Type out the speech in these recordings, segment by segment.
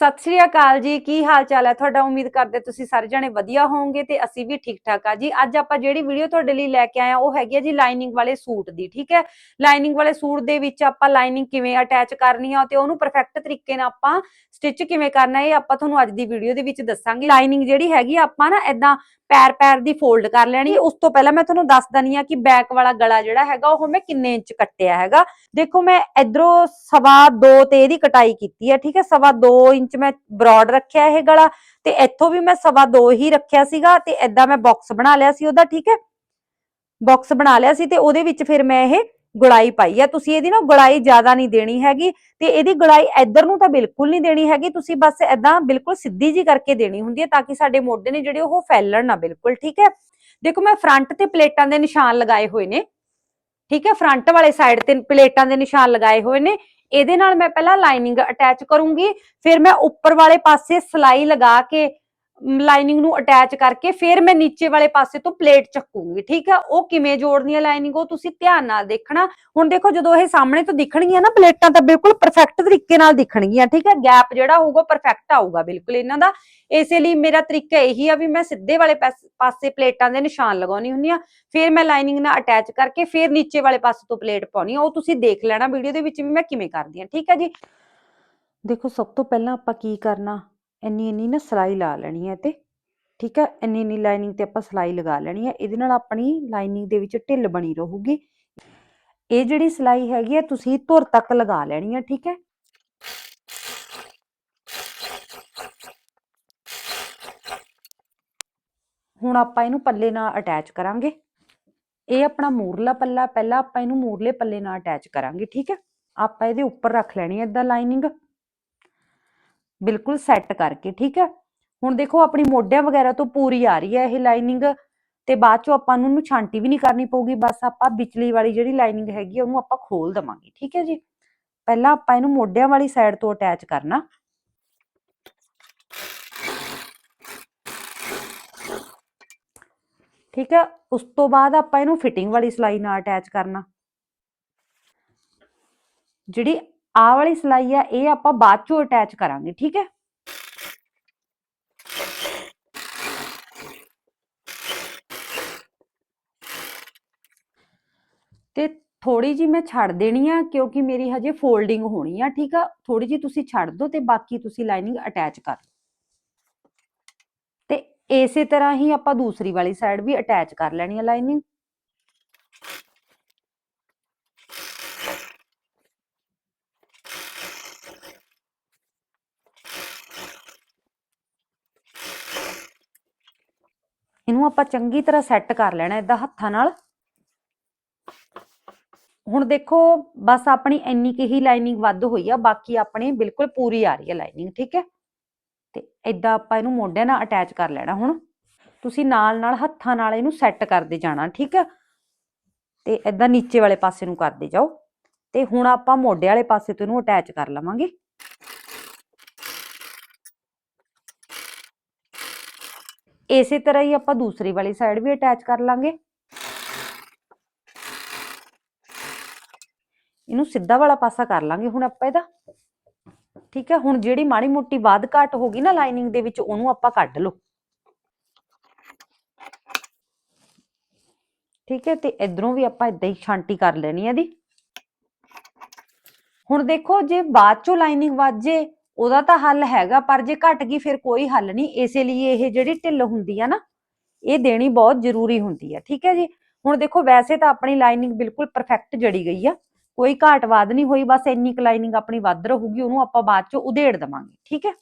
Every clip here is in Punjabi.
ਸਤਿ ਸ਼੍ਰੀ ਅਕਾਲ ਜੀ, ਕੀ ਹਾਲ ਚਾਲ ਹੈ? ਤੁਹਾਡਾ ਉਮੀਦ ਕਰਦੇ ਤੁਸੀਂ ਸਾਰੇ ਜਣੇ ਵਧੀਆ ਹੋਵੋਗੇ ਤੇ ਅਸੀਂ ਵੀ ਠੀਕ ਠਾਕ ਆ ਜੀ। ਅੱਜ ਆਪਾਂ ਜਿਹੜੀ ਵੀਡੀਓ ਤੁਹਾਡੇ ਲਈ ਲੈ ਕੇ ਆਏ ਆ ਉਹ ਹੈਗੀ ਆ ਜੀ ਲਾਈਨਿੰਗ ਵਾਲੇ ਸੂਟ ਦੀ, ਠੀਕ ਹੈ? ਲਾਈਨਿੰਗ ਵਾਲੇ ਸੂਟ ਦੇ ਵਿੱਚ ਆਪਾਂ ਲਾਈਨਿੰਗ ਕਿਵੇਂ ਅਟੈਚ ਕਰਨੀ ਆ ਤੇ ਉਹਨੂੰ ਪਰਫੈਕਟ ਤਰੀਕੇ ਨਾਲ ਆਪਾਂ ਸਟਿਚ ਕਿਵੇਂ ਕਰਨਾ, ਇਹ ਆਪਾਂ ਤੁਹਾਨੂੰ ਅੱਜ ਦੀ ਵੀਡੀਓ ਦੇ ਵਿੱਚ ਦੱਸਾਂਗੇ। ਲਾਈਨਿੰਗ ਜਿਹੜੀ ਹੈਗੀ ਆਪਾਂ ਨਾ ਇਦਾਂ ਪੈਰ ਪੈਰ ਦੀ ਫੋਲਡ ਕਰ ਲੈਣੀ ਉਸ ਤੋਂ ਪਹਿਲਾਂ ਮੈਂ ਤੁਹਾਨੂੰ ਦੱਸ ਦਨੀ ਆ ਕਿ ਬੈਕ ਵਾਲਾ ਗਲਾ ਜਿਹੜਾ ਹੈਗਾ ਉਹ ਮੈਂ ਕਿੰਨੇ ਇੰਚ ਕੱਟਿਆ ਹੈਗਾ। ਦੇਖੋ ਮੈਂ ਇਧਰੋਂ ਸਵਾ 2 ਤੇ ਇਹਦੀ ਕਟਾਈ ਕੀਤੀ ਹੈ ਠੀਕ ਹੈ? ਸਵਾ 2 ਇੰਚ ਮੈਂ ਬ੍ਰੌਡ ਰੱਖਿਆ ਇਹ ਗਲਾ ਤੇ ਇੱਥੋਂ ਵੀ ਮੈਂ ਸਵਾ 2 ਹੀ ਰੱਖਿਆ ਸੀਗਾ ਤੇ ਐਦਾਂ ਮੈਂ ਬਾਕਸ ਬਣਾ ਲਿਆ ਸੀ ਉਹਦਾ ਠੀਕ ਹੈ? ਬਾਕਸ ਬਣਾ ਲਿਆ ਸੀ ਤੇ ਉਹਦੇ ਵਿੱਚ ਫਿਰ ਮੈਂ ਇਹ ਗੁਲਾਈ ਪਾਈ ਹੈ ਤੁਸੀਂ ਇਹਦੀ ਨਾ ਗੁਲਾਈ ਜ਼ਿਆਦਾ ਨਹੀਂ ਦੇਣੀ ਹੈਗੀ ਤੇ ਇਹਦੀ ਗੁਲਾਈ ਇੱਧਰ ਨੂੰ ਤਾਂ ਬਿਲਕੁਲ ਨਹੀਂ ਦੇਣੀ ਹੈਗੀ। ਤੁਸੀਂ ਬਸ ਐਦਾਂ ਬਿਲਕੁਲ ਸਿੱਧੀ ਜੀ ਕਰਕੇ ਦੇਣੀ ਹੁੰਦੀ ਹੈ ਤਾਂ ਕਿ ਸਾਡੇ ਮੋਢੇ ਨੇ ਜਿਹੜੇ ਉਹ ਫੈਲਣ ਨਾ ਬਿਲਕੁਲ, ਠੀਕ ਹੈ? ਦੇਖੋ ਮੈਂ ਫਰੰਟ ਤੇ ਪਲੇਟਾਂ ਦੇ ਨਿਸ਼ਾਨ ਲਗਾਏ ਹੋਏ ਨੇ, ਠੀਕ ਹੈ? ਫਰੰਟ ਵਾਲੇ ਸਾਈਡ ਤੇ ਪਲੇਟਾਂ ਦੇ ਨਿਸ਼ਾਨ ਲਗਾਏ ਹੋਏ ਨੇ। ਇਹਦੇ ਨਾਲ ਮੈਂ ਪਹਿਲਾਂ ਲਾਈਨਿੰਗ ਅਟੈਚ ਕਰੂੰਗੀ, ਫਿਰ ਮੈਂ ਉੱਪਰ ਵਾਲੇ ਪਾਸੇ ਸਲਾਈ ਲਗਾ ਕੇ ਲਾਈਨਿੰਗ ਨੂੰ ਅਟੈਚ ਕਰਕੇ ਫਿਰ ਮੈਂ ਨੀਚੇ ਵਾਲੇ ਪਾਸੇ ਤੋਂ ਪਲੇਟ ਚੱਕੂੰਗੀ, ਠੀਕ ਹੈ ਉਹ ਕਿਵੇਂ ਜੋੜਨੀ ਹੈ ਲਾਈਨਿੰਗ ਉਹ ਤੁਸੀਂ ਧਿਆਨ ਨਾਲ ਦੇਖਣਾ। ਹੁਣ ਦੇਖੋ ਜਦੋਂ ਇਹ ਸਾਹਮਣੇ ਤੋਂ ਦਿਖਣਗੀਆਂ ਨਾ ਪਲੇਟਾਂ ਤਾਂ ਬਿਲਕੁਲ ਪਰਫੈਕਟ ਤਰੀਕੇ ਨਾਲ ਦਿਖਣਗੀਆਂ, ਠੀਕ ਹੈ ਗੈਪ ਜਿਹੜਾ ਹੋਊਗਾ ਪਰਫੈਕਟ ਆਊਗਾ ਬਿਲਕੁਲ ਇਹਨਾਂ ਦਾ। ਇਸੇ ਲਈ ਮੇਰਾ ਤਰੀਕਾ ਇਹੀ ਆ ਵੀ ਮੈਂ ਸਿੱਧੇ ਵਾਲੇ ਪਾਸੇ ਪਲੇਟਾਂ ਦੇ ਨਿਸ਼ਾਨ ਲਗਾਉਣੀ ਹੁੰਦੀ ਆ, ਫਿਰ ਮੈਂ ਲਾਈਨਿੰਗ ਨਾਲ ਅਟੈਚ ਕਰਕੇ ਫਿਰ ਨੀਚੇ ਵਾਲੇ ਪਾਸੇ ਤੋਂ ਪਲੇਟ ਪਾਉਣੀ ਆ। ਉਹ ਤੁਸੀਂ ਦੇਖ ਲੈਣਾ ਵੀਡੀਓ ਦੇ ਵਿੱਚ ਵੀ ਮੈਂ ਕਿਵੇਂ ਕਰਦੀ ਆ, ਠੀਕ ਆ ਜੀ? ਦੇਖੋ, ਸਭ ਤੋਂ ਪਹਿਲਾਂ ਆਪਾਂ ਕੀ ਕਰਨਾ? ਇੰਨੀ ਇੰਨੀ ਨਾ ਸਲਾਈ ਲਾ ਲੈਣੀ ਹੈ ਤੇ, ਠੀਕ ਹੈ? ਇੰਨੀ ਇੰਨੀ ਲਾਈਨਿੰਗ ਤੇ ਆਪਾਂ ਸਲਾਈ ਲਗਾ ਲੈਣੀ ਹੈ, ਇਹਦੇ ਨਾਲ ਆਪਣੀ ਲਾਈਨਿੰਗ ਦੇ ਵਿੱਚ ਢਿੱਲ ਬਣੀ ਰਹੂਗੀ। ਇਹ ਜਿਹੜੀ ਸਲਾਈ ਹੈਗੀ ਹੈ, ਤੁਸੀਂ ਧੁਰ ਤੱਕ ਲਗਾ ਲੈਣੀ ਹੈ, ਠੀਕ ਹੈ? ਹੁਣ ਆਪਾਂ ਇਹਨੂੰ ਪੱਲੇ ਨਾਲ ਅਟੈਚ ਕਰਾਂਗੇ। ਇਹ ਆਪਣਾ ਮੂਰਲਾ ਪੱਲਾ, ਪਹਿਲਾਂ ਆਪਾਂ ਇਹਨੂੰ ਮੂਰਲੇ ਪੱਲੇ ਨਾਲ ਅਟੈਚ ਕਰਾਂਗੇ, ਠੀਕ ਹੈ? ਆਪਾਂ ਇਹਦੇ ਉੱਪਰ ਰੱਖ ਲੈਣੀ ਹੈ ਇਦਾਂ ਲਾਈਨਿੰਗ ਬਿਲਕੁਲ ਸੈੱਟ ਕਰਕੇ, ਠੀਕ ਹੈ? ਹੁਣ ਦੇਖੋ, ਆਪਣੀ ਮੋਢਿਆਂ ਵਗੈਰਾ ਤੋਂ ਪੂਰੀ ਆ ਰਹੀ ਹੈ ਇਹ ਲਾਈਨਿੰਗ ਤੇ ਬਾਅਦ ਚੋਂ ਆਪਾਂ ਨੂੰ ਉਹਨੂੰ ਛਾਂਟੀ ਵੀ ਨਹੀਂ ਕਰਨੀ ਪਊਗੀ, ਬਸ ਆਪਾਂ ਵਿਚਲੀ ਵਾਲੀ ਜਿਹੜੀ ਲਾਈਨਿੰਗ ਹੈਗੀ ਉਹਨੂੰ ਆਪਾਂ ਖੋਲ ਦਵਾਂਗੇ, ਠੀਕ ਹੈ ਜੀ? ਪਹਿਲਾਂ ਆਪਾਂ ਇਹਨੂੰ ਮੋਢਿਆਂ ਵਾਲੀ ਸਾਈਡ ਤੋਂ ਅਟੈਚ ਕਰਨਾ। ਠੀਕ ਹੈ? ਉਸ ਤੋਂ ਬਾਅਦ ਆਪਾਂ ਇਹਨੂੰ ਫਿਟਿੰਗ ਵਾਲੀ ਸਲਾਈ ਨਾਲ ਅਟੈਚ ਕਰਨਾ। ਜਿਹੜੀ ਆਹ ਵਾਲੀ ਸਲਾਈ ਆ, ਇਹ ਆਪਾਂ ਬਾਅਦ ਚੋਂ ਅਟੈਚ ਕਰਾਂਗੇ, ਠੀਕ ਹੈ? ਤੇ ਥੋੜੀ ਜੀ ਮੈਂ ਛੱਡ ਦੇਣੀ ਆ, ਕਿਉਂਕਿ ਮੇਰੀ ਹਜੇ ਫੋਲਡਿੰਗ ਹੋਣੀ ਆ, ਠੀਕ ਆ? ਥੋੜੀ ਜੀ ਤੁਸੀਂ ਛੱਡ ਦਿਓ ਤੇ ਬਾਕੀ ਤੁਸੀਂ ਲਾਈਨਿੰਗ ਅਟੈਚ ਕਰ। ਤੇ ਇਸੇ ਤਰ੍ਹਾਂ ਹੀ ਆਪਾਂ ਦੂਸਰੀ ਵਾਲੀ ਸਾਈਡ ਵੀ ਅਟੈਚ ਕਰ ਲੈਣੀ ਆ ਲਾਈਨਿੰਗ ਇਹਨੂੰ ਆਪਾਂ ਚੰਗੀ ਤਰ੍ਹਾਂ ਸੈੱਟ ਕਰ ਲੈਣਾ ਇਦਾਂ ਹੱਥਾਂ ਨਾਲ। ਹੁਣ ਦੇਖੋ, ਬਸ ਆਪਣੀ ਇੰਨੀ ਕੁ ਹੀ ਲਾਈਨਿੰਗ ਵੱਧ ਹੋਈ ਆ, ਬਾਕੀ ਆਪਣੀ ਬਿਲਕੁਲ ਪੂਰੀ ਆ ਰਹੀ ਹੈ ਲਾਈਨਿੰਗ ਠੀਕ ਹੈ? ਤੇ ਇਦਾਂ ਆਪਾਂ ਇਹਨੂੰ ਮੋਢਿਆਂ ਨਾਲ ਅਟੈਚ ਕਰ ਲੈਣਾ ਹੁਣ। ਤੁਸੀਂ ਨਾਲ ਨਾਲ ਹੱਥਾਂ ਨਾਲ ਇਹਨੂੰ ਸੈੱਟ ਕਰਦੇ ਜਾਣਾ, ਠੀਕ ਹੈ? ਤੇ ਇਦਾਂ ਨੀਚੇ ਵਾਲੇ ਪਾਸੇ ਨੂੰ ਕਰਦੇ ਜਾਓ। ਤੇ ਹੁਣ ਆਪਾਂ ਮੋਢੇ ਵਾਲੇ ਪਾਸੇ ਤੋਂ ਇਹਨੂੰ ਅਟੈਚ ਕਰ ਲਵਾਂਗੇ। ਇਸੇ ਤਰ੍ਹਾਂ ਹੀ ਆਪਾਂ ਦੂਸਰੀ ਵਾਲੀ ਸਾਈਡ ਵੀ ਅਟੈਚ ਕਰ ਲਾਂਗੇ। ਇਹਨੂੰ ਸਿੱਧਾ ਵਾਲਾ ਪਾਸਾ ਕਰ ਲਾਂਗੇ ਹੁਣ ਆਪਾਂ ਇਹਦਾ। ਠੀਕ ਹੈ, ਹੁਣ ਜਿਹੜੀ ਮਾੜੀ ਮੋਟੀ ਬਾਦ ਘਾਟ ਹੋ ਗਈ ਨਾ ਲਾਈਨਿੰਗ ਦੇ ਵਿੱਚ, ਉਹਨੂੰ ਆਪਾਂ ਕੱਢ ਲਓ। ਠੀਕ ਹੈ, ਤੇ ਇਧਰੋਂ ਵੀ ਆਪਾਂ ਇਦਾਂ ਹੀ ਛਾਂਟੀ ਕਰ ਲੈਣੀ ਹੈ ਦੀ ਹੁਣ ਦੇਖੋ, ਜੇ ਬਾਅਦ ਚੋਂ ਲਾਈਨਿੰਗ ਵੱਜ ਜੇ ਉਹਦਾ ਤਾਂ ਹੱਲ ਹੈਗਾ, ਪਰ ਜੇ ਘਟ ਗਈ ਫਿਰ ਕੋਈ ਹੱਲ ਨਹੀਂ। ਇਸੇ ਲਈ ਇਹ ਜਿਹੜੀ ਢਿੱਲ ਹੁੰਦੀ ਆ ਨਾ, ਇਹ ਦੇਣੀ ਬਹੁਤ ਜ਼ਰੂਰੀ ਹੁੰਦੀ ਆ, ਠੀਕ ਹੈ ਜੀ? ਹੁਣ ਦੇਖੋ, ਵੈਸੇ ਤਾਂ ਆਪਣੀ ਲਾਈਨਿੰਗ ਬਿਲਕੁਲ ਪਰਫੈਕਟ ਜੜੀ ਗਈ ਆ। ਕੋਈ ਘਾਟ ਵਾਧ ਨਹੀਂ ਹੋਈ, ਬਸ ਇੰਨੀ ਕੁ ਲਾਈਨਿੰਗ ਆਪਣੀ ਵੱਧ ਰਹੂਗੀ, ਉਹਨੂੰ ਆਪਾਂ ਬਾਅਦ ਚ ਉਧੇੜ ਦਵਾਂਗੇ, ਠੀਕ ਹੈ?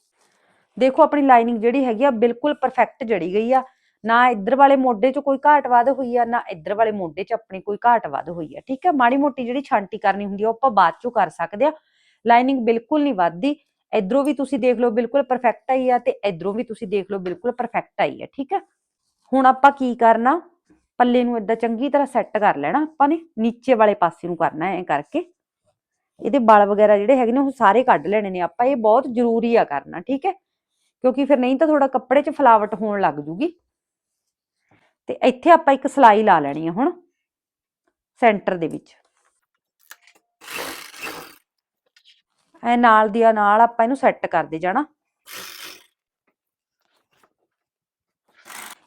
ਦੇਖੋ, ਆਪਣੀ ਲਾਈਨਿੰਗ ਜਿਹੜੀ ਹੈਗੀ ਆ, ਬਿਲਕੁਲ ਪਰਫੈਕਟ ਜੜੀ ਗਈ ਆ। ਨਾ ਇੱਧਰ ਵਾਲੇ ਮੋਢੇ 'ਚ ਕੋਈ ਘਾਟ ਵਾਧ ਹੋਈ ਆ, ਨਾ ਇੱਧਰ ਵਾਲੇ ਮੋਢੇ 'ਚ ਆਪਣੀ ਕੋਈ ਘਾਟ ਵਾਧ ਹੋਈ ਆ, ਠੀਕ ਹੈ? ਮਾੜੀ ਮੋਟੀ ਜਿਹੜੀ ਛਾਂਟੀ ਕਰਨੀ ਹੁੰਦੀ ਆ, ਉਹ ਆਪਾਂ ਬਾਅਦ ਚੋਂ ਕਰ ਸਕਦੇ ਆ। ਲਾਈਨਿੰਗ ਬਿਲਕੁਲ ਨਹੀਂ ਵੱਧਦੀ। ਇਧਰੋਂ ਵੀ ਤੁਸੀਂ ਦੇਖ ਲਓ ਬਿਲਕੁਲ ਪਰਫੈਕਟ ਆਈ ਆ ਤੇ ਇਧਰੋਂ ਵੀ ਤੁਸੀਂ ਦੇਖ ਲਓ ਬਿਲਕੁਲ ਪਰਫੈਕਟ ਆਈ ਆ, ਠੀਕ ਹੈ ਹੁਣ ਆਪਾਂ ਕੀ ਕਰਨਾ? ਪੱਲੇ ਨੂੰ ਇਦਾਂ ਚੰਗੀ ਤਰ੍ਹਾਂ ਸੈੱਟ ਕਰ ਲੈਣਾ ਆਪਾਂ ਨੇ, ਨੀਚੇ ਵਾਲੇ ਪਾਸੇ ਨੂੰ ਕਰਨਾ ਐ ਕਰਕੇ। ਇਹਦੇ ਬਲ ਵਗੈਰਾ ਜਿਹੜੇ ਹੈਗੇ ਨੇ ਉਹ ਸਾਰੇ ਕੱਢ ਲੈਣੇ ਨੇ ਆਪਾਂ, ਇਹ ਬਹੁਤ ਜ਼ਰੂਰੀ ਆ ਕਰਨਾ, ਠੀਕ ਹੈ? ਕਿਉਂਕਿ ਫਿਰ ਨਹੀਂ ਤਾਂ ਥੋੜਾ ਕੱਪੜੇ 'ਚ ਫਲਾਵਟ ਹੋਣ ਲੱਗ ਜੂਗੀ। ਤੇ ਇੱਥੇ ਆਪਾਂ ਇੱਕ ਸਲਾਈ ਲਾ ਲੈਣੀ ਆ ਹੁਣ, ਸੈਂਟਰ ਦੇ ਵਿੱਚ। ਐ ਨਾਲ ਦੀ ਨਾਲ ਆਪਾਂ ਇਹਨੂੰ ਸੈੱਟ ਕਰਦੇ ਜਾਣਾ।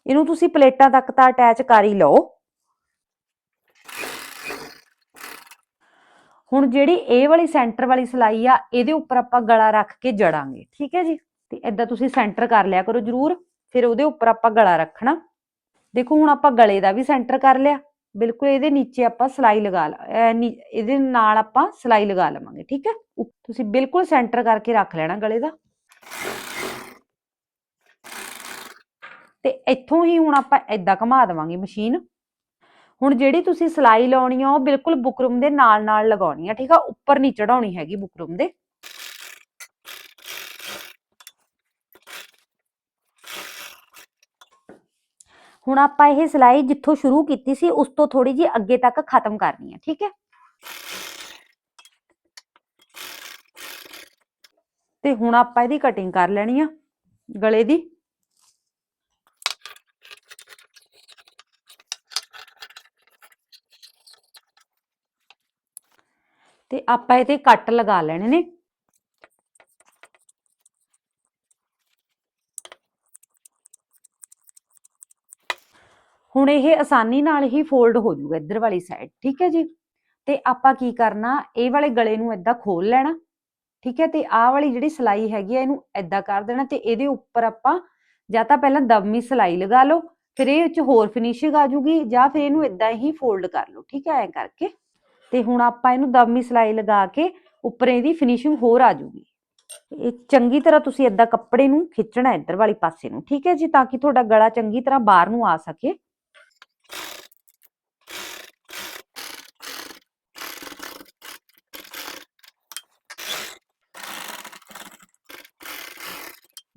ਇਹਨੂੰ ਤੁਸੀਂ ਪਲੇਟਾਂ ਤੱਕ ਤਾਂ ਅਟੈਚ ਕਰ ਹੀ ਲਓ। ਹੁਣ ਜਿਹੜੀ ਇਹ ਵਾਲੀ ਸੈਂਟਰ ਵਾਲੀ ਸਲਾਈ ਆ, ਇਹਦੇ ਉੱਪਰ ਆਪਾਂ ਗਲਾ ਰੱਖ ਕੇ ਜੜਾਂਗੇ, ਠੀਕ ਹੈ ਜੀ? ਤੇ ਇਦਾਂ ਤੁਸੀਂ ਸੈਂਟਰ ਕਰ ਲਿਆ ਕਰੋ ਜਰੂਰ, ਫਿਰ ਉਹਦੇ ਉੱਪਰ ਆਪਾਂ ਗਲਾ ਰੱਖਣਾ। ਦੇਖੋ, ਹੁਣ ਆਪਾਂ ਗਲੇ ਦਾ ਵੀ ਸੈਂਟਰ ਕਰ ਲਿਆ। ਬਿਲਕੁਲ ਇਹਦੇ ਨੀਚੇ ਆਪਾਂ ਸਲਾਈ ਲਗਾ ਲਾ ਇਹਦੇ ਨਾਲ ਆਪਾਂ ਸਲਾਈ ਲਗਾ ਲਵਾਂਗੇ, ਠੀਕ ਹੈ? ਉਪ- ਤੁਸੀਂ ਬਿਲਕੁਲ ਸੈਂਟਰ ਕਰਕੇ ਰੱਖ ਲੈਣਾ ਗਲੇ ਦਾ। ਤੇ ਇੱਥੋਂ ਹੀ ਹੁਣ ਆਪਾਂ ਏਦਾਂ ਘੁਮਾ ਦੇਵਾਂਗੇ ਮਸ਼ੀਨ। ਹੁਣ ਜਿਹੜੀ ਤੁਸੀਂ ਸਲਾਈ ਲਾਉਣੀ ਆ, ਉਹ ਬਿਲਕੁਲ ਬੁਕਰਮ ਦੇ ਨਾਲ ਨਾਲ ਲਗਾਉਣੀ ਆ, ਠੀਕ ਆ? ਉੱਪਰ ਨਹੀਂ ਚੜਾਉਣੀ ਹੈਗੀ ਬੁਕਰਮ ਦੇ। ਹੁਣ ਆਪਾਂ ਇਹ ਸਿਲਾਈ ਜਿੱਥੋਂ ਸ਼ੁਰੂ ਕੀਤੀ ਸੀ, ਉਸ ਤੋਂ ਥੋੜੀ ਜਿਹੀ ਅੱਗੇ ਤੱਕ ਖਤਮ ਕਰਨੀ ਹੈ ਠੀਕ ਹੈ ਤੇ ਹੁਣ ਆਪਾਂ ਇਹਦੀ ਕਟਿੰਗ ਕਰ ਲੈਣੀ ਆ ਗਲੇ ਦੀ। ਤੇ ਆਪਾਂ ਇਹਦੇ ਕੱਟ ਲਗਾ ਲੈਣੇ ਨੇ। ਹੁਣ ਇਹ ਆਸਾਨੀ ਨਾਲ ਹੀ ਫੋਲਡ ਹੋ ਜਾਊਗਾ ਇੱਧਰ ਵਾਲੀ ਸਾਈਡ ਠੀਕ ਹੈ ਜੀ? ਤੇ ਆਪਾਂ ਕੀ ਕਰਨਾ, ਇਹ ਵਾਲੇ ਗਲੇ ਨੂੰ ਏਦਾਂ ਖੋਲ ਲੈਣਾ। ਠੀਕ ਹੈ, ਤੇ ਆਹ ਵਾਲੀ ਜਿਹੜੀ ਸਲਾਈ ਹੈਗੀ ਆ, ਇਹਨੂੰ ਏਦਾਂ ਕਰ ਦੇਣਾ ਤੇ ਇਹਦੇ ਉੱਪਰ ਆਪਾਂ ਜਾਂ ਤਾਂ ਪਹਿਲਾਂ ਦਬਮੀ ਸਲਾਈ ਲਗਾ ਲਓ, ਫਿਰ ਇਹ ਵਿੱਚ ਹੋਰ ਫਿਨਿਸ਼ਿੰਗ ਆ ਜੂਗੀ ਜਾਂ ਫਿਰ ਇਹਨੂੰ ਏਦਾਂ ਹੀ ਫੋਲਡ ਕਰ ਲਓ, ਠੀਕ ਹੈ, ਐਂ ਕਰਕੇ। ਤੇ ਹੁਣ ਆਪਾਂ ਇਹਨੂੰ ਦਬਮੀ ਸਲਾਈ ਲਗਾ ਕੇ ਉੱਪਰ ਇਹਦੀ ਫਿਨਿਸ਼ਿੰਗ ਹੋਰ ਆ ਜੂਗੀ। ਇਹ ਚੰਗੀ ਤਰ੍ਹਾਂ ਤੁਸੀਂ ਏਦਾਂ ਕੱਪੜੇ ਨੂੰ ਖਿੱਚਣਾ ਇੱਧਰ ਵਾਲੀ ਪਾਸੇ ਨੂੰ, ਠੀਕ ਹੈ ਜੀ, ਤਾਂ ਕਿ ਤੁਹਾਡਾ ਗਲਾ ਚੰਗੀ ਤਰ੍ਹਾਂ ਬਾਹਰ ਨੂੰ ਆ ਸਕੇ।